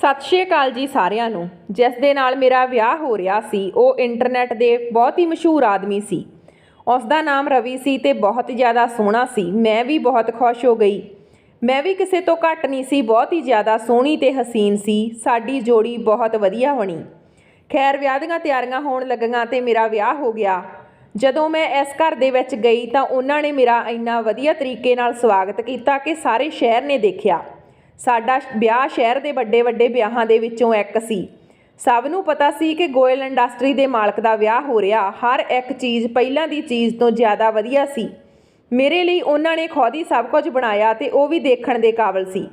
ਸਤਿ ਸ਼੍ਰੀ ਅਕਾਲ ਜੀ ਸਾਰਿਆਂ ਨੂੰ। ਜਿਸ ਦੇ ਨਾਲ ਮੇਰਾ ਵਿਆਹ ਹੋ ਰਿਹਾ ਸੀ, ਉਹ ਇੰਟਰਨੈਟ ਦੇ ਬਹੁਤ ਹੀ ਮਸ਼ਹੂਰ ਆਦਮੀ ਸੀ। ਉਸ ਦਾ ਨਾਮ ਰਵੀ ਸੀ ਤੇ ਬਹੁਤ ਜ਼ਿਆਦਾ ਸੋਹਣਾ ਸੀ। ਮੈਂ ਵੀ ਬਹੁਤ ਖੁਸ਼ ਹੋ ਗਈ। ਮੈਂ ਵੀ ਕਿਸੇ ਤੋਂ ਘੱਟ ਨਹੀਂ ਸੀ, ਬਹੁਤ ਹੀ ਜ਼ਿਆਦਾ ਸੋਹਣੀ ਤੇ ਹਸੀਨ ਸੀ। ਸਾਡੀ ਜੋੜੀ ਬਹੁਤ ਵਧੀਆ ਬਣੀ। ਖੈਰ, ਵਿਆਹ ਦੀਆਂ ਤਿਆਰੀਆਂ ਹੋਣ ਲੱਗੀਆਂ ਤੇ ਮੇਰਾ ਵਿਆਹ ਹੋ ਗਿਆ। ਜਦੋਂ ਮੈਂ ਇਸ ਘਰ ਦੇ ਵਿੱਚ ਗਈ ਤਾਂ ਉਹਨਾਂ ਨੇ ਮੇਰਾ ਇੰਨਾ ਵਧੀਆ ਤਰੀਕੇ ਨਾਲ ਸਵਾਗਤ ਕੀਤਾ ਕਿ ਸਾਰੇ ਸ਼ਹਿਰ ਨੇ ਦੇਖਿਆ। ਸਾਡਾ ਵਿਆਹ ਸ਼ਹਿਰ ਦੇ ਵੱਡੇ ਵੱਡੇ ਵਿਆਹਾਂ ਦੇ ਵਿੱਚੋਂ ਇੱਕ ਸੀ। ਸਭ ਨੂੰ ਪਤਾ ਸੀ ਕਿ ਗੋਇਲ ਇੰਡਸਟਰੀ ਦੇ ਮਾਲਕ ਦਾ ਵਿਆਹ ਹੋ ਰਿਹਾ। ਹਰ ਇੱਕ ਚੀਜ਼ ਪਹਿਲਾਂ ਦੀ ਚੀਜ਼ ਤੋਂ ਜ਼ਿਆਦਾ ਵਧੀਆ ਸੀ। ਮੇਰੇ ਲਈ ਉਹਨਾਂ ਨੇ ਖੁਦ ਹੀ ਸਭ ਕੁਝ ਬਣਾਇਆ ਤੇ ਉਹ ਵੀ ਦੇਖਣ ਦੇ ਕਾਬਲ ਸੀ।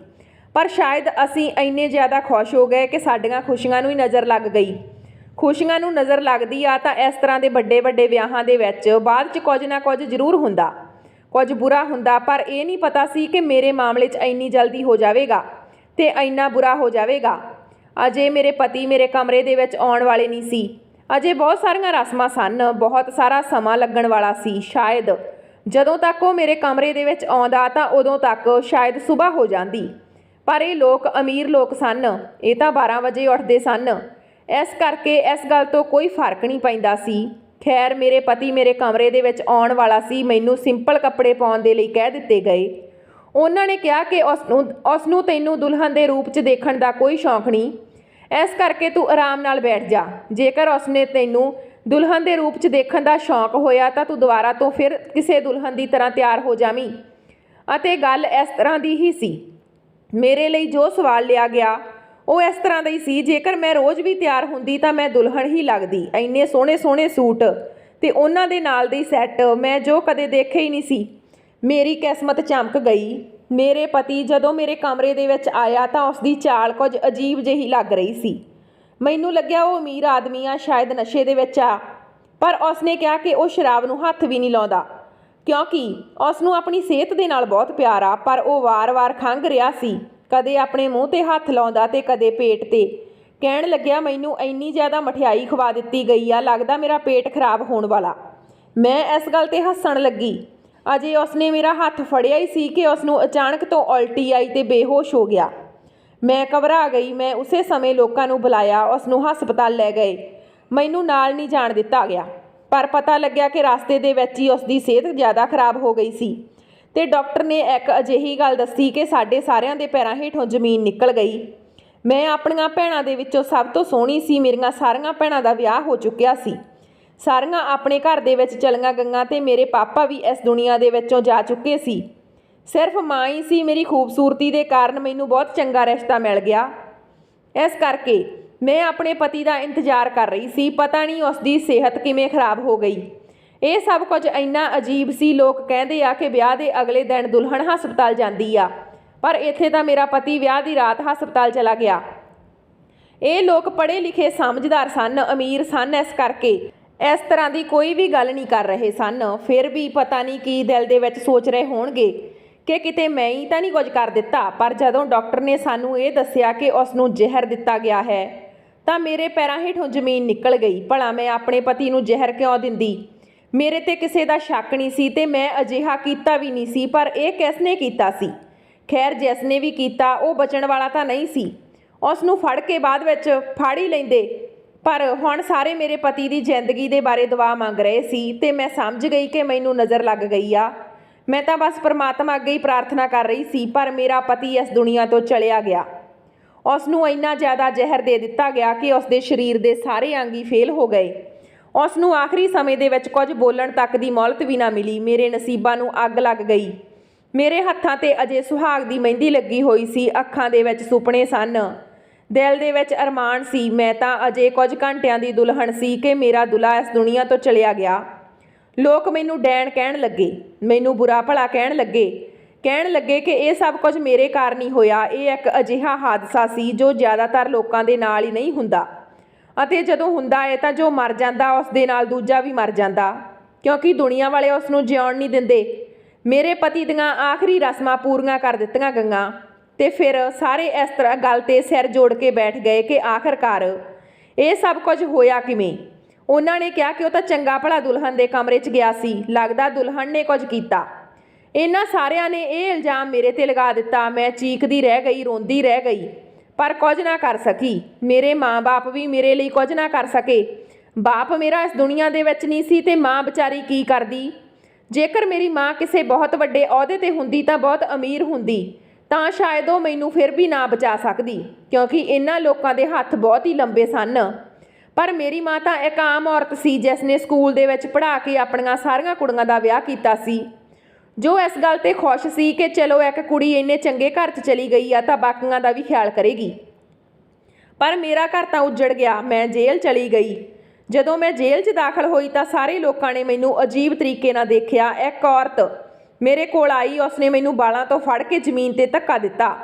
ਪਰ ਸ਼ਾਇਦ ਅਸੀਂ ਇੰਨੇ ਜ਼ਿਆਦਾ ਖੁਸ਼ ਹੋ ਗਏ ਕਿ ਸਾਡੀਆਂ ਖੁਸ਼ੀਆਂ ਨੂੰ ਹੀ ਨਜ਼ਰ ਲੱਗ ਗਈ। ਖੁਸ਼ੀਆਂ ਨੂੰ ਨਜ਼ਰ ਲੱਗਦੀ ਆ ਤਾਂ ਇਸ ਤਰ੍ਹਾਂ ਦੇ ਵੱਡੇ ਵੱਡੇ ਵਿਆਹਾਂ ਦੇ ਵਿੱਚ ਬਾਅਦ ਚ ਕੁਝ ਨਾ ਕੁਝ ਜ਼ਰੂਰ ਹੁੰਦਾ। ਕੁਝ ਬੁਰਾ ਹੁੰਦਾ, ਪਰ ਇਹ ਨਹੀਂ ਪਤਾ ਸੀ ਕਿ ਮੇਰੇ ਮਾਮਲੇ 'ਚ ਇੰਨੀ ਜਲਦੀ ਹੋ ਜਾਵੇਗਾ ਤੇ ਇੰਨਾ ਬੁਰਾ ਹੋ ਜਾਵੇਗਾ। ਅਜੇ ਮੇਰੇ ਪਤੀ ਮੇਰੇ ਕਮਰੇ ਦੇ ਵਿੱਚ ਆਉਣ ਵਾਲੇ ਨਹੀਂ ਸੀ। ਅਜੇ ਬਹੁਤ ਸਾਰੀਆਂ ਰਸਮਾਂ ਸਨ, ਬਹੁਤ ਸਾਰਾ ਸਮਾਂ ਲੱਗਣ ਵਾਲਾ ਸੀ, ਸ਼ਾਇਦ ਜਦੋਂ ਤੱਕ ਉਹ ਮੇਰੇ ਕਮਰੇ ਦੇ ਵਿੱਚ ਆਉਂਦਾ ਤਾਂ ਉਦੋਂ ਤੱਕ ਸ਼ਾਇਦ ਸਵੇਰ ਹੋ ਜਾਂਦੀ। ਪਰ ਇਹ ਲੋਕ ਅਮੀਰ ਲੋਕ ਸਨ, ਇਹ ਤਾਂ 12 ਵਜੇ ਉੱਠਦੇ ਸਨ। ਇਸ ਕਰਕੇ ਇਸ ਗੱਲ ਤੋਂ ਕੋਈ ਫ਼ਰਕ ਨਹੀਂ ਪੈਂਦਾ ਸੀ। ਖੈਰ, ਮੇਰੇ ਪਤੀ ਮੇਰੇ ਕਮਰੇ ਦੇ ਵਿੱਚ ਆਉਣ ਵਾਲਾ ਸੀ, ਮੈਨੂੰ ਸਿੰਪਲ ਕੱਪੜੇ ਪਾਉਣ ਦੇ ਲਈ ਕਹਿ ਦਿੱਤੇ ਗਏ। ਉਹਨਾਂ ਨੇ ਕਿਹਾ ਕਿ ਉਸ ਨੂੰ ਉਸ ਨੂੰ ਤੈਨੂੰ ਦੁਲਹਨ ਦੇ ਰੂਪ 'ਚ ਦੇਖਣ ਦਾ ਕੋਈ ਸ਼ੌਂਕ ਨਹੀਂ। ਇਸ ਕਰਕੇ ਤੂੰ ਆਰਾਮ ਨਾਲ ਬੈਠ ਜਾ। ਜੇਕਰ ਉਸਨੇ ਤੈਨੂੰ ਦੁਲਹਨ ਦੇ ਰੂਪ 'ਚ ਦੇਖਣ ਦਾ ਸ਼ੌਂਕ ਹੋਇਆ, ਤਾਂ ਤੂੰ ਦੁਬਾਰਾ ਤੋਂ ਫਿਰ ਕਿਸੇ ਦੁਲਹਨ ਦੀ ਤਰ੍ਹਾਂ ਤਿਆਰ ਹੋ ਜਾਵੀਂ। ਅਤੇ ਗੱਲ ਇਸ ਤਰ੍ਹਾਂ ਦੀ ਹੀ ਸੀ। ਮੇਰੇ ਲਈ ਜੋ ਸਵਾਲ ਲਿਆ ਗਿਆ ਉਹ ਇਸ ਤਰ੍ਹਾਂ ਦਾ ਹੀ ਸੀ, ਜੇਕਰ ਮੈਂ ਰੋਜ਼ ਵੀ ਤਿਆਰ ਹੁੰਦੀ ਤਾਂ ਮੈਂ ਦੁਲਹਨ ਹੀ ਲੱਗਦੀ, ਇੰਨੇ ਸੋਹਣੇ ਸੋਹਣੇ ਸੂਟ। ਤੇ ਉਹਨਾਂ ਦੇ ਨਾਲ ਦੇ ਸੈੱਟ ਮੈਂ ਜੋ ਕਦੇ ਦੇਖੇ ਹੀ ਨਹੀਂ ਸੀ। ਮੇਰੀ ਕਿਸਮਤ ਚਮਕ ਗਈ। ਮੇਰੇ ਪਤੀ ਜਦੋਂ ਮੇਰੇ ਕਮਰੇ ਦੇ ਵਿੱਚ ਆਇਆ ਤਾਂ ਉਸ ਦੀ ਚਾਲ ਕੁਝ ਅਜੀਬ ਜਿਹੀ ਲੱਗ ਰਹੀ ਸੀ। ਮੈਨੂੰ ਲੱਗਿਆ ਉਹ ਅਮੀਰ ਆਦਮੀ ਆ ਸ਼ਾਇਦ ਨਸ਼ੇ ਦੇ ਵਿੱਚ ਆ, ਪਰ ਉਸਨੇ ਕਿਹਾ ਕਿ ਉਹ ਸ਼ਰਾਬ ਨੂੰ ਹੱਥ ਵੀ ਨਹੀਂ ਲਾਉਂਦਾ, ਕਿਉਂਕਿ ਉਸ ਨੂੰ ਆਪਣੀ ਸਿਹਤ ਦੇ ਨਾਲ ਬਹੁਤ ਪਿਆਰ ਆ, ਪਰ ਉਹ ਵਾਰ-ਵਾਰ ਖੰਘ ਰਿਹਾ ਸੀ। ਕਦੇ ਆਪਣੇ ਮੂੰਹ ਤੇ ਹੱਥ ਲਾਉਂਦਾ ਤੇ ਕਦੇ ਪੇਟ ਤੇ। ਕਹਿਣ ਲੱਗਿਆ, ਮੈਨੂੰ ਇੰਨੀ ਜ਼ਿਆਦਾ ਮਠਿਆਈ ਖਵਾ ਦਿੱਤੀ ਗਈ ਆ, ਲੱਗਦਾ ਮੇਰਾ ਪੇਟ ਖਰਾਬ ਹੋਣ ਵਾਲਾ। ਮੈਂ ਇਸ ਗੱਲ ਤੇ ਹੱਸਣ ਲੱਗੀ। ਅਜੇ ਉਸਨੇ ਮੇਰਾ ਹੱਥ ਫੜਿਆ ਹੀ ਸੀ ਕਿ ਉਸ ਨੂੰ ਅਚਾਨਕ ਤੋਂ ਉਲਟੀ ਆਈ ਤੇ ਬੇਹੋਸ਼ ਹੋ ਗਿਆ। ਮੈਂ ਘਬਰਾ ਗਈ, ਮੈਂ ਉਸੇ ਸਮੇਂ ਲੋਕਾਂ ਨੂੰ ਬੁਲਾਇਆ ਉਸ ਨੂੰ ਹਸਪਤਾਲ ਲੈ ਗਏ। ਮੈਨੂੰ ਨਾਲ ਨਹੀਂ ਜਾਣ ਦਿੱਤਾ ਗਿਆ। ਪਰ ਪਤਾ ਲੱਗਿਆ ਕਿ ਰਸਤੇ ਦੇ ਵਿੱਚ ਹੀ ਉਸ ਦੀ ਸਿਹਤ ਜ਼ਿਆਦਾ ਖਰਾਬ ਹੋ ਗਈ ਸੀ। ਤੇ ਡਾਕਟਰ ਨੇ ਇੱਕ ਅਜਿਹੀ ਗੱਲ ਦੱਸੀ ਕਿ ਸਾਡੇ ਸਾਰਿਆਂ ਦੇ ਪੈਰਾਂ ਹੇਠੋਂ ਜ਼ਮੀਨ ਨਿਕਲ ਗਈ। ਮੈਂ ਆਪਣੀਆਂ ਭੈਣਾਂ ਦੇ ਵਿੱਚੋਂ ਸਭ ਤੋਂ ਸੋਹਣੀ ਸੀ, ਮੇਰੀਆਂ ਸਾਰੀਆਂ ਭੈਣਾਂ ਦਾ ਵਿਆਹ ਹੋ ਚੁੱਕਿਆ ਸੀ। ਸਾਰੀਆਂ ਆਪਣੇ ਘਰ ਦੇ ਵਿੱਚ ਚਲੀਆਂ ਗਈਆਂ ਤੇ ਮੇਰੇ ਪਾਪਾ ਵੀ ਇਸ ਦੁਨੀਆ ਦੇ ਵਿੱਚੋਂ ਜਾ ਚੁੱਕੇ ਸੀ। ਸਿਰਫ ਮਾਂ ਹੀ ਸੀ, ਮੇਰੀ ਖੂਬਸੂਰਤੀ ਦੇ ਕਾਰਨ ਮੈਨੂੰ ਬਹੁਤ ਚੰਗਾ ਰਿਸ਼ਤਾ ਮਿਲ ਗਿਆ। ਇਸ ਕਰਕੇ ਮੈਂ ਆਪਣੇ ਪਤੀ ਦਾ ਇੰਤਜ਼ਾਰ ਕਰ ਰਹੀ ਸੀ, ਪਤਾ ਨਹੀਂ ਉਸ ਦੀ ਸਿਹਤ ਕਿਵੇਂ ਖਰਾਬ ਹੋ ਗਈ। ਇਹ ਸਭ ਕੁਝ ਇੰਨਾ ਅਜੀਬ ਸੀ, ਲੋਕ ਕਹਿੰਦੇ ਆ ਕਿ ਵਿਆਹ ਦੇ ਅਗਲੇ ਦਿਨ ਦੁਲਹਨ ਹਸਪਤਾਲ ਜਾਂਦੀ ਆ। ਪਰ ਇੱਥੇ ਤਾਂ ਮੇਰਾ ਪਤੀ ਵਿਆਹ ਦੀ ਰਾਤ ਹਸਪਤਾਲ ਚਲਾ ਗਿਆ। ਇਹ ਲੋਕ ਪੜ੍ਹੇ ਲਿਖੇ ਸਮਝਦਾਰ ਸਨ, ਅਮੀਰ ਸਨ ਇਸ ਕਰਕੇ। ਇਸ ਤਰ੍ਹਾਂ ਦੀ ਕੋਈ ਵੀ ਗੱਲ ਨਹੀਂ ਕਰ ਰਹੇ ਸਨ। ਫਿਰ ਵੀ ਪਤਾ ਨਹੀਂ ਕੀ ਦਿਲ ਦੇ ਵਿੱਚ ਸੋਚ ਰਹੇ ਹੋਣਗੇ ਕਿ ਕਿਤੇ ਮੈਂ ਹੀ ਤਾਂ ਨਹੀਂ ਕੁਝ ਕਰ ਦਿੱਤਾ। ਪਰ ਜਦੋਂ ਡਾਕਟਰ ਨੇ ਸਾਨੂੰ ਇਹ ਦੱਸਿਆ ਕਿ ਉਸ ਨੂੰ ਜ਼ਹਿਰ ਦਿੱਤਾ ਗਿਆ ਹੈ, ਤਾਂ ਮੇਰੇ ਪੈਰਾਂ ਹੇਠੋਂ ਜ਼ਮੀਨ ਨਿਕਲ ਗਈ। ਭਲਾ ਮੈਂ ਆਪਣੇ ਪਤੀ ਨੂੰ ਜ਼ਹਿਰ ਕਿਉਂ ਦਿੰਦੀ? ਮੇਰੇ ਤੇ ਕਿਸੇ ਦਾ ਸ਼ੱਕ ਨਹੀਂ ਸੀ ਤੇ ਮੈਂ ਅਜਿਹਾ ਕੀਤਾ ਵੀ ਨਹੀਂ ਸੀ, ਪਰ ਇਹ ਕਿਸ ਨੇ ਕੀਤਾ ਸੀ? ਖੈਰ ਜਿਸ ਨੇ ਵੀ ਕੀਤਾ, ਉਹ ਬਚਣ ਵਾਲਾ ਤਾਂ ਨਹੀਂ ਸੀ। ਉਸ ਨੂੰ ਫੜ ਕੇ ਬਾਅਦ ਵਿੱਚ ਫੜ ਹੀ ਲੈਂਦੇ। ਪਰ ਹੁਣ ਸਾਰੇ ਮੇਰੇ ਪਤੀ ਦੀ ਜ਼ਿੰਦਗੀ ਦੇ ਬਾਰੇ ਦੁਆ ਮੰਗ ਰਹੇ ਸੀ ਤੇ ਮੈਂ ਸਮਝ ਗਈ ਕਿ ਮੈਨੂੰ ਨਜ਼ਰ ਲੱਗ ਗਈ ਆ। ਮੈਂ ਤਾਂ ਬਸ ਪਰਮਾਤਮਾ ਅੱਗੇ ਹੀ ਪ੍ਰਾਰਥਨਾ ਕਰ ਰਹੀ ਸੀ, ਪਰ ਮੇਰਾ ਪਤੀ ਇਸ ਦੁਨੀਆ ਤੋਂ ਚਲਿਆ ਗਿਆ। ਉਸ ਨੂੰ ਇੰਨਾ ਜ਼ਿਆਦਾ ਜ਼ਹਿਰ ਦੇ ਦਿੱਤਾ ਗਿਆ ਕਿ ਉਸ ਦੇ ਸਰੀਰ ਦੇ ਸਾਰੇ ਅੰਗ ਹੀ ਫੇਲ ਹੋ ਗਏ। ਉਸ ਨੂੰ ਆਖਰੀ ਸਮੇਂ ਦੇ ਵਿੱਚ ਕੁਝ ਬੋਲਣ ਤੱਕ ਦੀ ਮੌਲਤ ਵੀ ਨਾ ਮਿਲੀ। ਮੇਰੇ ਨਸੀਬਾਂ ਨੂੰ ਅੱਗ ਲੱਗ ਗਈ। ਮੇਰੇ ਹੱਥਾਂ ਤੇ ਅਜੇ ਸੁਹਾਗ ਦੀ ਮਹਿੰਦੀ ਲੱਗੀ ਹੋਈ ਸੀ। ਅੱਖਾਂ ਦੇ ਵਿੱਚ ਸੁਪਨੇ ਸਨ। ਦਿਲ ਦੇ ਵਿੱਚ ਅਰਮਾਨ ਸੀ। ਮੈਂ ਤਾਂ ਅਜੇ ਕੁਝ ਘੰਟਿਆਂ ਦੀ ਦੁਲਹਣ ਸੀ ਕਿ ਮੇਰਾ ਦੁਲਾ ਇਸ ਦੁਨੀਆ ਤੋਂ ਚਲਿਆ ਗਿਆ। ਲੋਕ ਮੈਨੂੰ ਡੈਣ ਕਹਿਣ ਲੱਗੇ। ਮੈਨੂੰ ਬੁਰਾ ਭਲਾ ਕਹਿਣ ਲੱਗੇ। ਕਹਿਣ ਲੱਗੇ ਕਿ ਇਹ ਸਭ ਕੁਝ ਮੇਰੇ ਕਾਰਨ ਹੀ ਹੋਇਆ। ਇਹ ਇੱਕ ਅਜਿਹਾ ਹਾਦਸਾ ਸੀ ਜੋ ਜ਼ਿਆਦਾਤਰ ਲੋਕਾਂ ਦੇ ਨਾਲ ਹੀ ਨਹੀਂ ਹੁੰਦਾ। ਅਤੇ ਜਦੋਂ ਹੁੰਦਾ ਹੈ ਤਾਂ ਜੋ ਮਰ ਜਾਂਦਾ, ਉਸ ਦੇ ਨਾਲ ਦੂਜਾ ਵੀ ਮਰ ਜਾਂਦਾ। ਕਿਉਂਕਿ ਦੁਨੀਆ ਵਾਲੇ ਉਸ ਨੂੰ ਜਿਉਣ ਨਹੀਂ ਦਿੰਦੇ। ਮੇਰੇ ਪਤੀ ਦੀਆਂ ਆਖਰੀ ਰਸਮਾਂ ਪੂਰੀਆਂ ਕਰ ਦਿੱਤੀਆਂ ਗਈਆਂ। ਤੇ ਫਿਰ ਸਾਰੇ ਇਸ ਤਰ੍ਹਾਂ ਗੱਲ ਤੇ ਸਿਰ ਜੋੜ ਕੇ ਬੈਠ ਗਏ ਕਿ ਆਖਰਕਾਰ ਇਹ ਸਭ ਕੁਝ ਹੋਇਆ ਕਿਵੇਂ? ਉਹਨਾਂ ਨੇ ਕਿਹਾ ਕਿ ਉਹ ਤਾਂ ਚੰਗਾ ਭਲਾ ਦੁਲਹਨ ਦੇ ਕਮਰੇ 'ਚ ਗਿਆ ਸੀ। ਲੱਗਦਾ ਦੁਲਹਨ ਨੇ ਕੁਝ ਕੀਤਾ। ਇਹਨਾਂ ਸਾਰਿਆਂ ਨੇ ਇਹ ਇਲਜ਼ਾਮ ਮੇਰੇ ਤੇ ਲਗਾ ਦਿੱਤਾ। ਮੈਂ ਚੀਕਦੀ ਰਹਿ ਗਈ, ਰੋਂਦੀ ਰਹਿ ਗਈ। ਪਰ ਕੁਝ ਨਾ ਕਰ ਸਕੀ। ਮੇਰੇ ਮਾਂ-ਬਾਪ ਵੀ ਮੇਰੇ ਲਈ ਕੁਝ ਨਾ ਕਰ ਸਕੇ। ਬਾਪ ਮੇਰਾ ਇਸ ਦੁਨੀਆ ਦੇ ਵਿੱਚ ਨਹੀਂ ਸੀ ਤੇ ਮਾਂ ਵਿਚਾਰੀ ਕੀ ਕਰਦੀ? ਜੇਕਰ ਮੇਰੀ ਮਾਂ ਕਿਸੇ ਬਹੁਤ ਵੱਡੇ ਅਹੁਦੇ ਤੇ ਹੁੰਦੀ ਤਾਂ ਬਹੁਤ ਅਮੀਰ ਹੁੰਦੀ। ਤਾਂ ਸ਼ਾਇਦ ਉਹ ਮੈਨੂੰ ਫਿਰ ਵੀ ਨਾ ਬਚਾ ਸਕਦੀ, ਕਿਉਂਕਿ ਇਹਨਾਂ ਲੋਕਾਂ ਦੇ ਹੱਥ ਬਹੁਤ ਹੀ ਲੰਬੇ ਸਨ। ਪਰ ਮੇਰੀ ਮਾਂ ਤਾਂ ਇੱਕ ਆਮ ਔਰਤ ਸੀ, ਜਿਸ ਨੇ ਸਕੂਲ ਦੇ ਵਿੱਚ ਪੜ੍ਹਾ ਕੇ ਆਪਣੀਆਂ ਸਾਰੀਆਂ ਕੁੜੀਆਂ ਦਾ ਵਿਆਹ ਕੀਤਾ ਸੀ। ਜੋ ਇਸ ਗੱਲ ਤੇ ਖੁਸ਼ ਸੀ ਕਿ ਚਲੋ ਇੱਕ ਕੁੜੀ ਇੰਨੇ ਚੰਗੇ ਘਰ 'ਚ ਚਲੀ ਗਈ ਆ ਤਾਂ ਬਾਕੀਆਂ ਦਾ ਵੀ ਖਿਆਲ ਕਰੇਗੀ। ਪਰ ਮੇਰਾ ਘਰ ਤਾਂ ਉੱਜੜ ਗਿਆ, ਮੈਂ ਜੇਲ੍ਹ ਚਲੀ ਗਈ। ਜਦੋਂ ਮੈਂ ਜੇਲ੍ਹ 'ਚ ਦਾਖਲ ਹੋਈ ਤਾਂ ਸਾਰੇ ਲੋਕਾਂ ਨੇ ਮੈਨੂੰ ਅਜੀਬ ਤਰੀਕੇ ਨਾਲ ਦੇਖਿਆ। ਇੱਕ ਔਰਤ ਮੇਰੇ ਕੋਲ ਆਈ, ਉਸਨੇ ਮੈਨੂੰ ਬਾਲਾਂ ਤੋਂ ਫੜ ਕੇ ਜ਼ਮੀਨ ਤੇ ਧੱਕਾ ਦਿੱਤਾ।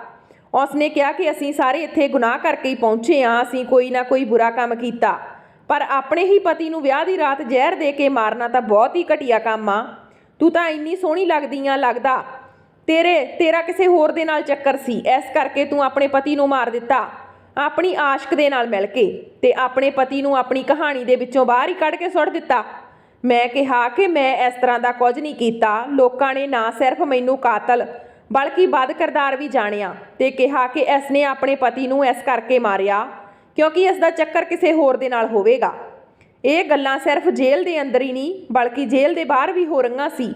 ਉਸਨੇ ਕਿਹਾ ਕਿ ਅਸੀਂ ਸਾਰੇ ਇੱਥੇ ਗੁਨਾਹ ਕਰਕੇ ਹੀ ਪਹੁੰਚੇ ਹਾਂ, ਅਸੀਂ ਕੋਈ ਨਾ ਕੋਈ ਬੁਰਾ ਕੰਮ ਕੀਤਾ। ਪਰ ਆਪਣੇ ਹੀ ਪਤੀ ਨੂੰ ਵਿਆਹ ਦੀ ਰਾਤ ਜ਼ਹਿਰ ਦੇ ਕੇ ਮਾਰਨਾ ਤਾਂ ਬਹੁਤ ਹੀ ਘਟੀਆ ਕੰਮ ਆ। ਤੂੰ ਤਾਂ ਇੰਨੀ ਸੋਹਣੀ ਲੱਗਦੀ ਆ ਲੱਗਦਾ। ਤੇਰੇ, ਤੇਰਾ ਕਿਸੇ ਹੋਰ ਦੇ ਨਾਲ ਚੱਕਰ ਸੀ। ਇਸ ਕਰਕੇ ਤੂੰ ਆਪਣੇ ਪਤੀ ਨੂੰ ਮਾਰ ਦਿੱਤਾ। ਆਪਣੀ ਆਸ਼ਕ ਦੇ ਨਾਲ ਮਿਲ ਕੇ ਤੇ ਆਪਣੇ ਪਤੀ ਨੂੰ ਆਪਣੀ ਕਹਾਣੀ ਦੇ ਵਿੱਚੋਂ ਬਾਹਰ ਹੀ ਕੱਢ ਕੇ ਸੁੱਟ ਦਿੱਤਾ। ਮੈਂ ਕਿਹਾ ਕਿ ਮੈਂ ਇਸ ਤਰ੍ਹਾਂ ਦਾ ਕੁਝ ਨਹੀਂ ਕੀਤਾ। ਲੋਕਾਂ ਨੇ ਨਾ ਸਿਰਫ ਮੈਨੂੰ ਕਾਤਲ, ਬਲਕਿ ਬਦ ਕਿਰਦਾਰ ਵੀ ਜਾਣਿਆ ਤੇ ਕਿਹਾ ਕਿ ਇਸ ਨੇ ਆਪਣੇ ਪਤੀ ਨੂੰ ਇਸ ਕਰਕੇ ਮਾਰਿਆ, ਕਿਉਂਕਿ ਇਸ ਦਾ ਚੱਕਰ ਕਿਸੇ ਹੋਰ ਦੇ ਨਾਲ ਹੋਵੇਗਾ। ਇਹ ਗੱਲਾਂ ਸਿਰਫ ਜੇਲ੍ਹ ਦੇ ਅੰਦਰ ਹੀ ਨਹੀਂ, ਬਲਕਿ ਜੇਲ੍ਹ ਦੇ ਬਾਹਰ ਵੀ ਹੋ ਰਹੀਆਂ ਸੀ।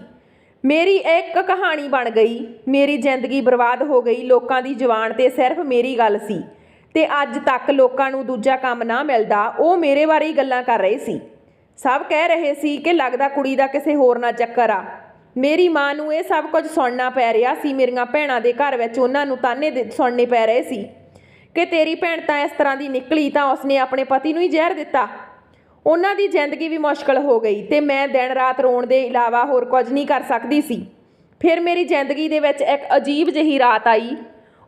ਮੇਰੀ ਇੱਕ ਕਹਾਣੀ ਬਣ ਗਈ। ਮੇਰੀ ਜ਼ਿੰਦਗੀ ਬਰਬਾਦ ਹੋ ਗਈ। ਲੋਕਾਂ ਦੀ ਜ਼ੁਬਾਨ ਤੇ ਸਿਰਫ ਮੇਰੀ ਗੱਲ ਸੀ। ਤੇ ਅੱਜ ਤੱਕ ਲੋਕਾਂ ਨੂੰ ਦੂਜਾ ਕੰਮ ਨਾ ਮਿਲਦਾ, ਉਹ ਮੇਰੇ ਬਾਰੇ ਹੀ ਗੱਲਾਂ ਕਰ ਰਹੇ ਸੀ। ਸਭ ਕਹਿ ਰਹੇ ਸੀ ਕਿ ਲੱਗਦਾ ਕੁੜੀ ਦਾ ਕਿਸੇ ਹੋਰ ਨਾਲ ਚੱਕਰ ਆ। ਮੇਰੀ ਮਾਂ ਨੂੰ ਇਹ ਸਭ ਕੁਝ ਸੁਣਨਾ ਪੈ ਰਿਹਾ ਸੀ। ਮੇਰੀਆਂ ਭੈਣਾਂ ਦੇ ਘਰ ਵਿੱਚ ਉਹਨਾਂ ਨੂੰ ਤਾਨੇ ਦੇ- ਸੁਣਨੇ ਪੈ ਰਹੇ ਸੀ। ਕਿ ਤੇਰੀ ਭੈਣ ਤਾਂ ਇਸ ਤਰ੍ਹਾਂ ਦੀ ਨਿਕਲੀ ਤਾਂ ਉਸਨੇ ਆਪਣੇ ਪਤੀ ਨੂੰ ਹੀ ਜ਼ਹਿਰ ਦਿੱਤਾ। ਉਹਨਾਂ ਦੀ ਜ਼ਿੰਦਗੀ ਵੀ ਮੁਸ਼ਕਲ ਹੋ ਗਈ ਤੇ ਮੈਂ ਦਿਨ ਰਾਤ ਰੋਣ ਦੇ ਇਲਾਵਾ ਹੋਰ ਕੁਝ ਨਹੀਂ ਕਰ ਸਕਦੀ ਸੀ। ਫਿਰ ਮੇਰੀ ਜ਼ਿੰਦਗੀ ਦੇ ਵਿੱਚ ਇੱਕ ਅਜੀਬ ਜਿਹੀ ਰਾਤ ਆਈ।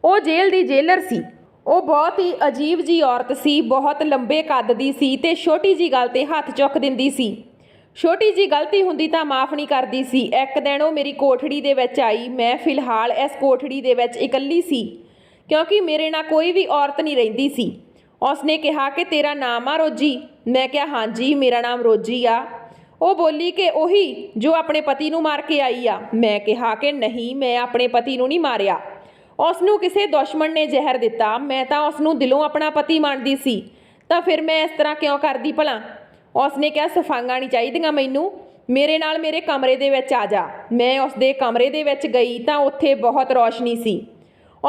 ਉਹ ਜੇਲ੍ਹ ਦੀ ਜੇਲਰ ਸੀ। ਉਹ ਬਹੁਤ ਹੀ ਅਜੀਬ ਜੀ ਔਰਤ ਸੀ, ਬਹੁਤ ਲੰਬੇ ਕੱਦ ਦੀ ਸੀ ਤੇ ਛੋਟੀ ਜੀ ਗੱਲ ਤੇ ਹੱਥ ਚੁੱਕ ਦਿੰਦੀ ਸੀ। ਛੋਟੀ ਜੀ ਗਲਤੀ ਹੁੰਦੀ ਤਾਂ ਮਾਫ ਨਹੀਂ ਕਰਦੀ ਸੀ। ਇੱਕ ਦਿਨ ਉਹ ਮੇਰੀ ਕੋਠੜੀ ਦੇ ਵਿੱਚ ਆਈ। ਮੈਂ ਫਿਲਹਾਲ ਇਸ ਕੋਠੜੀ ਦੇ ਵਿੱਚ ਇਕੱਲੀ ਸੀ, ਕਿਉਂਕਿ ਮੇਰੇ ਨਾਲ ਕੋਈ ਵੀ ਔਰਤ ਨਹੀਂ ਰਹਿੰਦੀ ਸੀ। ਉਸਨੇ ਕਿਹਾ ਕਿ ਤੇਰਾ ਨਾਮ ਆ ਰੋਜੀ। ਮੈਂ ਕਿਹਾ ਹਾਂਜੀ ਮੇਰਾ ਨਾਮ ਰੋਜੀ ਆ। ਉਹ ਬੋਲੀ ਕਿ ਉਹੀ ਜੋ ਆਪਣੇ ਪਤੀ ਨੂੰ ਮਾਰ ਕੇ ਆਈ ਆ। ਮੈਂ ਕਿਹਾ ਕਿ ਨਹੀਂ, ਮੈਂ ਆਪਣੇ ਪਤੀ ਨੂੰ ਨਹੀਂ ਮਾਰਿਆ। ਉਸ ਨੂੰ ਕਿਸੇ ਦੁਸ਼ਮਣ ਨੇ ਜ਼ਹਿਰ ਦਿੱਤਾ। ਮੈਂ ਤਾਂ ਉਸ ਨੂੰ ਦਿਲੋਂ ਆਪਣਾ ਪਤੀ ਮੰਨਦੀ ਸੀ। ਤਾਂ ਫਿਰ ਮੈਂ ਇਸ ਤਰ੍ਹਾਂ ਕਿਉਂ ਕਰਦੀ ਭਲਾ? ਉਸ ਨੇ ਕਿਹਾ, ਸਫਾਂਗਾ ਨਹੀਂ ਚਾਹੀਦੀਆਂ ਮੈਨੂੰ। ਮੇਰੇ ਨਾਲ ਮੇਰੇ ਕਮਰੇ ਦੇ ਵਿੱਚ ਆ ਜਾ। ਮੈਂ ਉਸ ਦੇ ਕਮਰੇ ਦੇ ਵਿੱਚ ਗਈ ਤਾਂ ਉੱਥੇ ਬਹੁਤ ਰੌਸ਼ਨੀ ਸੀ।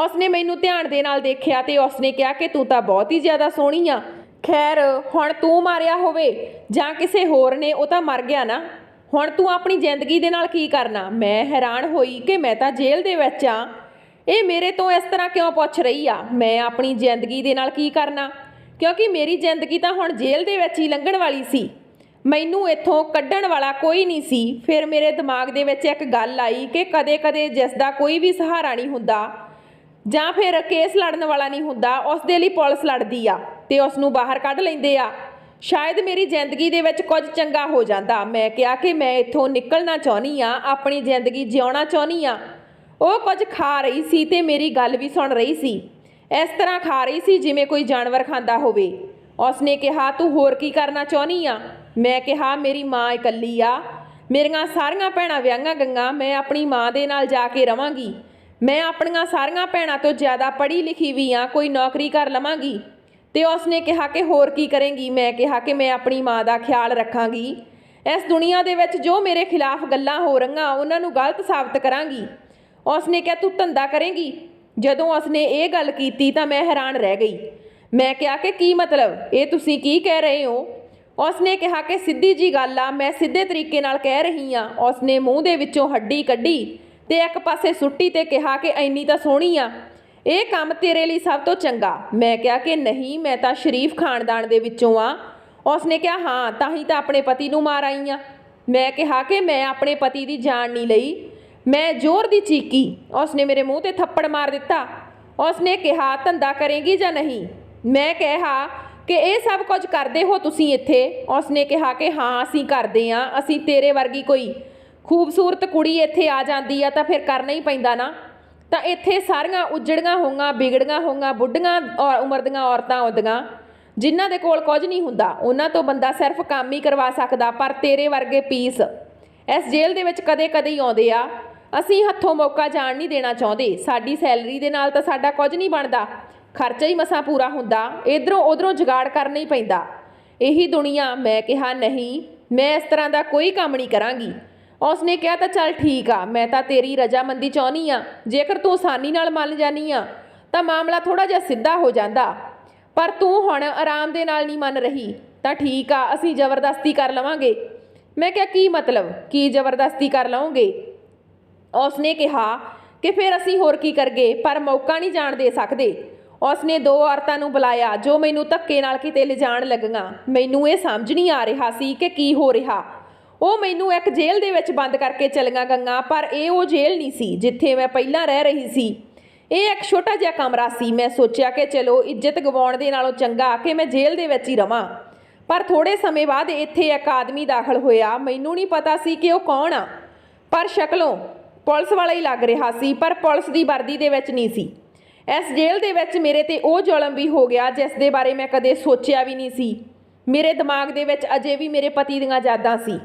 ਉਸ ਨੇ ਮੈਨੂੰ ਧਿਆਨ ਦੇ ਨਾਲ ਦੇਖਿਆ ਤੇ ਉਸ ਨੇ ਕਿਹਾ ਕਿ ਤੂੰ ਤਾਂ ਬਹੁਤ ਹੀ ਜ਼ਿਆਦਾ ਸੋਹਣੀ ਆ। ਖੈਰ, ਹੁਣ ਤੂੰ ਮਾਰਿਆ ਹੋਵੇ ਜਾਂ ਕਿਸੇ ਹੋਰ ਨੇ, ਉਹ ਤਾਂ ਮਰ ਗਿਆ ਨਾ। ਹੁਣ ਤੂੰ ਆਪਣੀ ਜ਼ਿੰਦਗੀ ਦੇ ਨਾਲ ਕੀ ਕਰਨਾ? ਮੈਂ ਹੈਰਾਨ ਹੋਈ ਕਿ ਮੈਂ ਤਾਂ ਜੇਲ੍ਹ ਦੇ ਵਿੱਚ ਆ। ਇਹ ਮੇਰੇ ਤੋਂ ਇਸ ਤਰ੍ਹਾਂ ਕਿਉਂ ਪੁੱਛ ਰਹੀ ਆ? ਮੈਂ ਆਪਣੀ ਜ਼ਿੰਦਗੀ ਦੇ ਨਾਲ ਕੀ ਕਰਨਾ? ਕਿਉਂਕਿ ਮੇਰੀ ਜ਼ਿੰਦਗੀ ਤਾਂ ਹੁਣ ਜੇਲ੍ਹ ਦੇ ਵਿੱਚ ਹੀ ਲੰਘਣ ਵਾਲੀ ਸੀ। ਮੈਨੂੰ ਇੱਥੋਂ ਕੱਢਣ ਵਾਲਾ ਕੋਈ ਨਹੀਂ ਸੀ। ਫਿਰ ਮੇਰੇ ਦਿਮਾਗ ਦੇ ਵਿੱਚ ਇੱਕ ਗੱਲ ਆਈ ਕਿ ਕਦੇ-ਕਦੇ ਜਿਸ ਦਾ ਕੋਈ ਵੀ ਸਹਾਰਾ ਨਹੀਂ ਹੁੰਦਾ। ਜਾਂ ਫਿਰ ਕੇਸ ਲੜਨ ਵਾਲਾ ਨਹੀਂ ਹੁੰਦਾ, ਉਸ ਦੇ ਲਈ ਪੁਲਿਸ ਲੜਦੀ ਆ ਤੇ ਉਸ ਨੂੰ ਬਾਹਰ ਕੱਢ ਲੈਂਦੇ ਆ। ਸ਼ਾਇਦ ਮੇਰੀ ਜ਼ਿੰਦਗੀ ਦੇ ਵਿੱਚ ਕੁਝ ਚੰਗਾ ਹੋ ਜਾਂਦਾ। ਮੈਂ ਕਿਹਾ ਕਿ ਮੈਂ ਇੱਥੋਂ ਨਿਕਲਣਾ ਚਾਹੁੰਦੀ ਆ, ਆਪਣੀ ਜ਼ਿੰਦਗੀ ਜਿਉਣਾ ਚਾਹੁੰਦੀ ਆ। ਉਹ ਕੁਝ ਖਾ ਰਹੀ ਸੀ ਤੇ ਮੇਰੀ ਗੱਲ ਵੀ ਸੁਣ ਰਹੀ ਸੀ। ਇਸ ਤਰ੍ਹਾਂ ਖਾ ਰਹੀ ਸੀ ਜਿਵੇਂ ਕੋਈ ਜਾਨਵਰ ਖਾਂਦਾ ਹੋਵੇ। ਉਸਨੇ ਕਿਹਾ, ਤੂੰ ਹੋਰ ਕੀ ਕਰਨਾ ਚਾਹੁੰਦੀ ਆ? ਮੈਂ ਕਿਹਾ, ਮੇਰੀ ਮਾਂ ਇਕੱਲੀ ਆ। ਮੇਰੀਆਂ ਸਾਰੀਆਂ ਭੈਣਾਂ ਵਿਆਹੀਆਂ ਗਈਆਂ, ਮੈਂ ਆਪਣੀ ਮਾਂ ਦੇ ਨਾਲ ਜਾ ਕੇ ਰਵਾਂਗੀ। ਮੈਂ ਆਪਣੀਆਂ ਸਾਰੀਆਂ ਭੈਣਾਂ ਤੋਂ ਜ਼ਿਆਦਾ ਪੜ੍ਹੀ ਲਿਖੀ ਵੀ ਆ ਕੋਈ ਨੌਕਰੀ ਕਰ ਲਵਾਂਗੀ। ਤੇ ਉਸਨੇ ਕਿਹਾ ਕਿ ਹੋਰ ਕੀ ਕਰੇਂਗੀ? ਮੈਂ ਕਿਹਾ ਕਿ ਮੈਂ ਆਪਣੀ ਮਾਂ ਦਾ ਖਿਆਲ ਰੱਖਾਂਗੀ। ਇਸ ਦੁਨੀਆ ਦੇ ਵਿੱਚ ਜੋ ਮੇਰੇ ਖਿਲਾਫ ਗੱਲਾਂ ਹੋ ਰਹੀਆਂ, ਉਹਨਾਂ ਨੂੰ ਗਲਤ ਸਾਬਤ ਕਰਾਂਗੀ। ਉਸਨੇ ਕਿਹਾ, ਤੂੰ ਧੰਦਾ ਕਰੇਂਗੀ? ਜਦੋਂ ਉਸਨੇ ਇਹ ਗੱਲ ਕੀਤੀ ਤਾਂ ਮੈਂ ਹੈਰਾਨ ਰਹਿ ਗਈ। ਮੈਂ ਕਿਹਾ ਕਿ ਕੀ ਮਤਲਬ? ਇਹ ਤੁਸੀਂ ਕੀ ਕਹਿ ਰਹੇ ਹੋ? ਉਸਨੇ ਕਿਹਾ ਕਿ ਸਿੱਧੀ ਜੀ ਗੱਲ ਆ, ਮੈਂ ਸਿੱਧੇ ਤਰੀਕੇ ਨਾਲ ਕਹਿ ਰਹੀ ਆ ਉਸਨੇ ਮੂੰਹ ਦੇ ਵਿੱਚੋਂ ਹੱਡੀ ਕੱਢੀ। ਤੇ ਇੱਕ ਪਾਸੇ ਸੁੱਟੀ ਤੇ ਕਿਹਾ ਕਿ ਐਨੀ ਤਾਂ ਸੋਹਣੀ ਆ। ਇਹ ਕੰਮ ਤੇਰੇ ਲਈ ਸਭ ਤੋਂ ਚੰਗਾ। ਮੈਂ ਕਿਹਾ ਕਿ ਨਹੀਂ, ਮੈਂ ਤਾਂ ਸ਼ਰੀਫ ਖਾਨਦਾਨ ਦੇ ਵਿੱਚੋਂ ਆ। ਉਸਨੇ ਕਿਹਾ, ਹਾਂ, ਤਾਂ ਹੀ ਤਾਂ ਆਪਣੇ ਪਤੀ ਨੂੰ ਮਾਰ ਆਈ ਆ। ਮੈਂ ਕਿਹਾ ਕਿ ਮੈਂ ਆਪਣੇ ਪਤੀ ਦੀ ਜਾਨ ਨਹੀਂ ਲਈ। ਮੈਂ ਜ਼ੋਰ ਦੀ ਚੀਕੀ। ਉਸਨੇ ਮੇਰੇ ਮੂੰਹ ਤੇ ਥੱਪੜ ਮਾਰ ਦਿੱਤਾ। ਉਸਨੇ ਕਿਹਾ, ਧੰਦਾ ਕਰੇਗੀ ਜਾਂ ਨਹੀਂ? ਮੈਂ ਕਿਹਾ ਕਿ ਇਹ ਸਭ ਕੁਝ ਕਰਦੇ ਹੋ ਤੁਸੀਂ ਇੱਥੇ। ਉਸਨੇ ਕਿਹਾ ਕਿ ਹਾਂ, ਅਸੀਂ ਕਰਦੇ ਆ। ਅਸੀਂ ਤੇਰੇ ਵਰਗੀ ਕੋਈ ਖੂਬਸੂਰਤ ਕੁੜੀ ਇੱਥੇ ਆ ਜਾਂਦੀ ਆ, ਤਾਂ ਫਿਰ ਕਰਨਾ ਹੀ ਪੈਂਦਾ ਨਾ। ਤਾਂ ਇੱਥੇ ਸਾਰੀਆਂ ਉਜੜੀਆਂ ਹੋਈਆਂ, ਵਿਗੜੀਆਂ ਹੋਈਆਂ, ਬੁੱਢੀਆਂ ਔਰ ਉਮਰ ਦੀਆਂ ਔਰਤਾਂ ਆਉਂਦੀਆਂ ਜਿਨ੍ਹਾਂ ਦੇ ਕੋਲ ਕੁਝ ਨਹੀਂ ਹੁੰਦਾ। ਉਹਨਾਂ ਤੋਂ ਬੰਦਾ ਸਿਰਫ ਕੰਮ ਹੀ ਕਰਵਾ ਸਕਦਾ, ਪਰ ਤੇਰੇ ਵਰਗੇ ਪੀਸ ਇਸ ਜੇਲ੍ਹ ਦੇ ਵਿੱਚ ਕਦੇ-ਕਦੇ ਹੀ ਆਉਂਦੇ ਆ। ਅਸੀਂ ਹੱਥੋਂ ਮੌਕਾ ਜਾਣ ਨਹੀਂ ਦੇਣਾ ਚਾਹੁੰਦੇ। ਸਾਡੀ ਸੈਲਰੀ ਦੇ ਨਾਲ ਤਾਂ ਸਾਡਾ ਕੁਝ ਨਹੀਂ ਬਣਦਾ। ਖਰਚਾ ਹੀ ਮਸਾਂ ਪੂਰਾ ਹੁੰਦਾ। ਇਧਰੋਂ ਉਧਰੋਂ ਜੁਗਾੜ ਕਰਨਾ ਹੀ ਪੈਂਦਾ। ਇਹੀ ਦੁਨੀਆ ਮੈਂ ਕਿਹਾ ਨਹੀਂ, ਮੈਂ ਇਸ ਤਰ੍ਹਾਂ ਦਾ ਕੋਈ ਕੰਮ ਨਹੀਂ ਕਰਾਂਗੀ। ਉਸਨੇ ਕਿਹਾ ਤਾਂ ਚੱਲ ਠੀਕ ਆ, ਮੈਂ ਤਾਂ ਤੇਰੀ ਰਜਾਮੰਦੀ ਚਾਹਨੀ ਆ। ਜੇਕਰ ਤੂੰ ਆਸਾਨੀ ਨਾਲ ਮੰਨ ਜਾਨੀ ਆ, ਤਾਂ ਮਾਮਲਾ ਥੋੜਾ ਜਿਹਾ ਸਿੱਧਾ ਹੋ ਜਾਂਦਾ। ਪਰ ਤੂੰ ਹੁਣ ਆਰਾਮ ਦੇ ਨਾਲ ਨਹੀਂ ਮੰਨ ਰਹੀ, ਤਾਂ ਠੀਕ ਆ, ਅਸੀਂ ਜ਼ਬਰਦਸਤੀ ਕਰ ਲਵਾਂਗੇ। ਮੈਂ ਕਿਹਾ, ਕੀ ਮਤਲਬ? ਕੀ ਜ਼ਬਰਦਸਤੀ ਕਰ ਲਵਾਂਗੇ? ਉਸਨੇ ਕਿਹਾ ਕਿ ਫਿਰ ਅਸੀਂ ਹੋਰ ਕੀ ਕਰਗੇ, ਪਰ ਮੌਕਾ ਨਹੀਂ ਜਾਣ ਦੇ ਸਕਦੇ। ਉਸਨੇ ਦੋ ਔਰਤਾਂ ਨੂੰ ਬੁਲਾਇਆ, ਜੋ ਮੈਨੂੰ ਧੱਕੇ ਨਾਲ ਕਿਤੇ ਲਿਜਾਣ ਲੱਗੀਆਂ। ਮੈਨੂੰ ਇਹ ਸਮਝ ਨਹੀਂ ਆ ਰਿਹਾ ਸੀ ਕਿ ਕੀ ਹੋ ਰਿਹਾ। ਉਹ ਮੈਨੂੰ ਇੱਕ ਜੇਲ੍ਹ ਦੇ ਵਿੱਚ ਬੰਦ ਕਰਕੇ ਚਲੀਆਂ ਗਈਆਂ, ਪਰ ਇਹ ਉਹ ਜੇਲ੍ਹ ਨਹੀਂ ਸੀ ਜਿੱਥੇ ਮੈਂ ਪਹਿਲਾਂ ਰਹਿ ਰਹੀ ਸੀ। ਇਹ ਇੱਕ ਛੋਟਾ ਜਿਹਾ ਕਮਰਾ ਸੀ। ਮੈਂ ਸੋਚਿਆ ਕਿ ਚਲੋ ਇੱਜ਼ਤ ਗਵਾਉਣ ਦੇ ਨਾਲੋਂ ਚੰਗਾ ਕਿ ਮੈਂ ਜੇਲ੍ਹ ਦੇ ਵਿੱਚ ਹੀ ਰਵਾਂ। ਪਰ ਥੋੜੇ ਸਮੇਂ ਬਾਅਦ ਇੱਥੇ ਇੱਕ ਆਦਮੀ ਦਾਖਲ ਹੋਇਆ। ਮੈਨੂੰ ਨਹੀਂ ਪਤਾ ਸੀ ਕਿ ਉਹ ਕੌਣ ਆ। ਪਰ ਸ਼ਕਲੋਂ ਪੁਲਿਸ ਵਾਲਾ ਹੀ ਲੱਗ ਰਿਹਾ ਸੀ, ਪਰ ਪੁਲਿਸ ਦੀ ਵਰਦੀ ਦੇ ਵਿੱਚ ਨਹੀਂ ਸੀ। ਇਸ ਜੇਲ੍ਹ ਦੇ ਵਿੱਚ ਮੇਰੇ ਤੇ ਉਹ ਜ਼ੁਲਮ ਵੀ ਹੋ ਗਿਆ, ਜਿਸ ਦੇ ਬਾਰੇ ਮੈਂ ਕਦੇ ਸੋਚਿਆ ਵੀ ਨਹੀਂ ਸੀ। ਮੇਰੇ ਦਿਮਾਗ ਦੇ ਵਿੱਚ ਅਜੇ ਵੀ ਮੇਰੇ ਪਤੀ ਦੀਆਂ ਯਾਦਾਂ ਸੀ।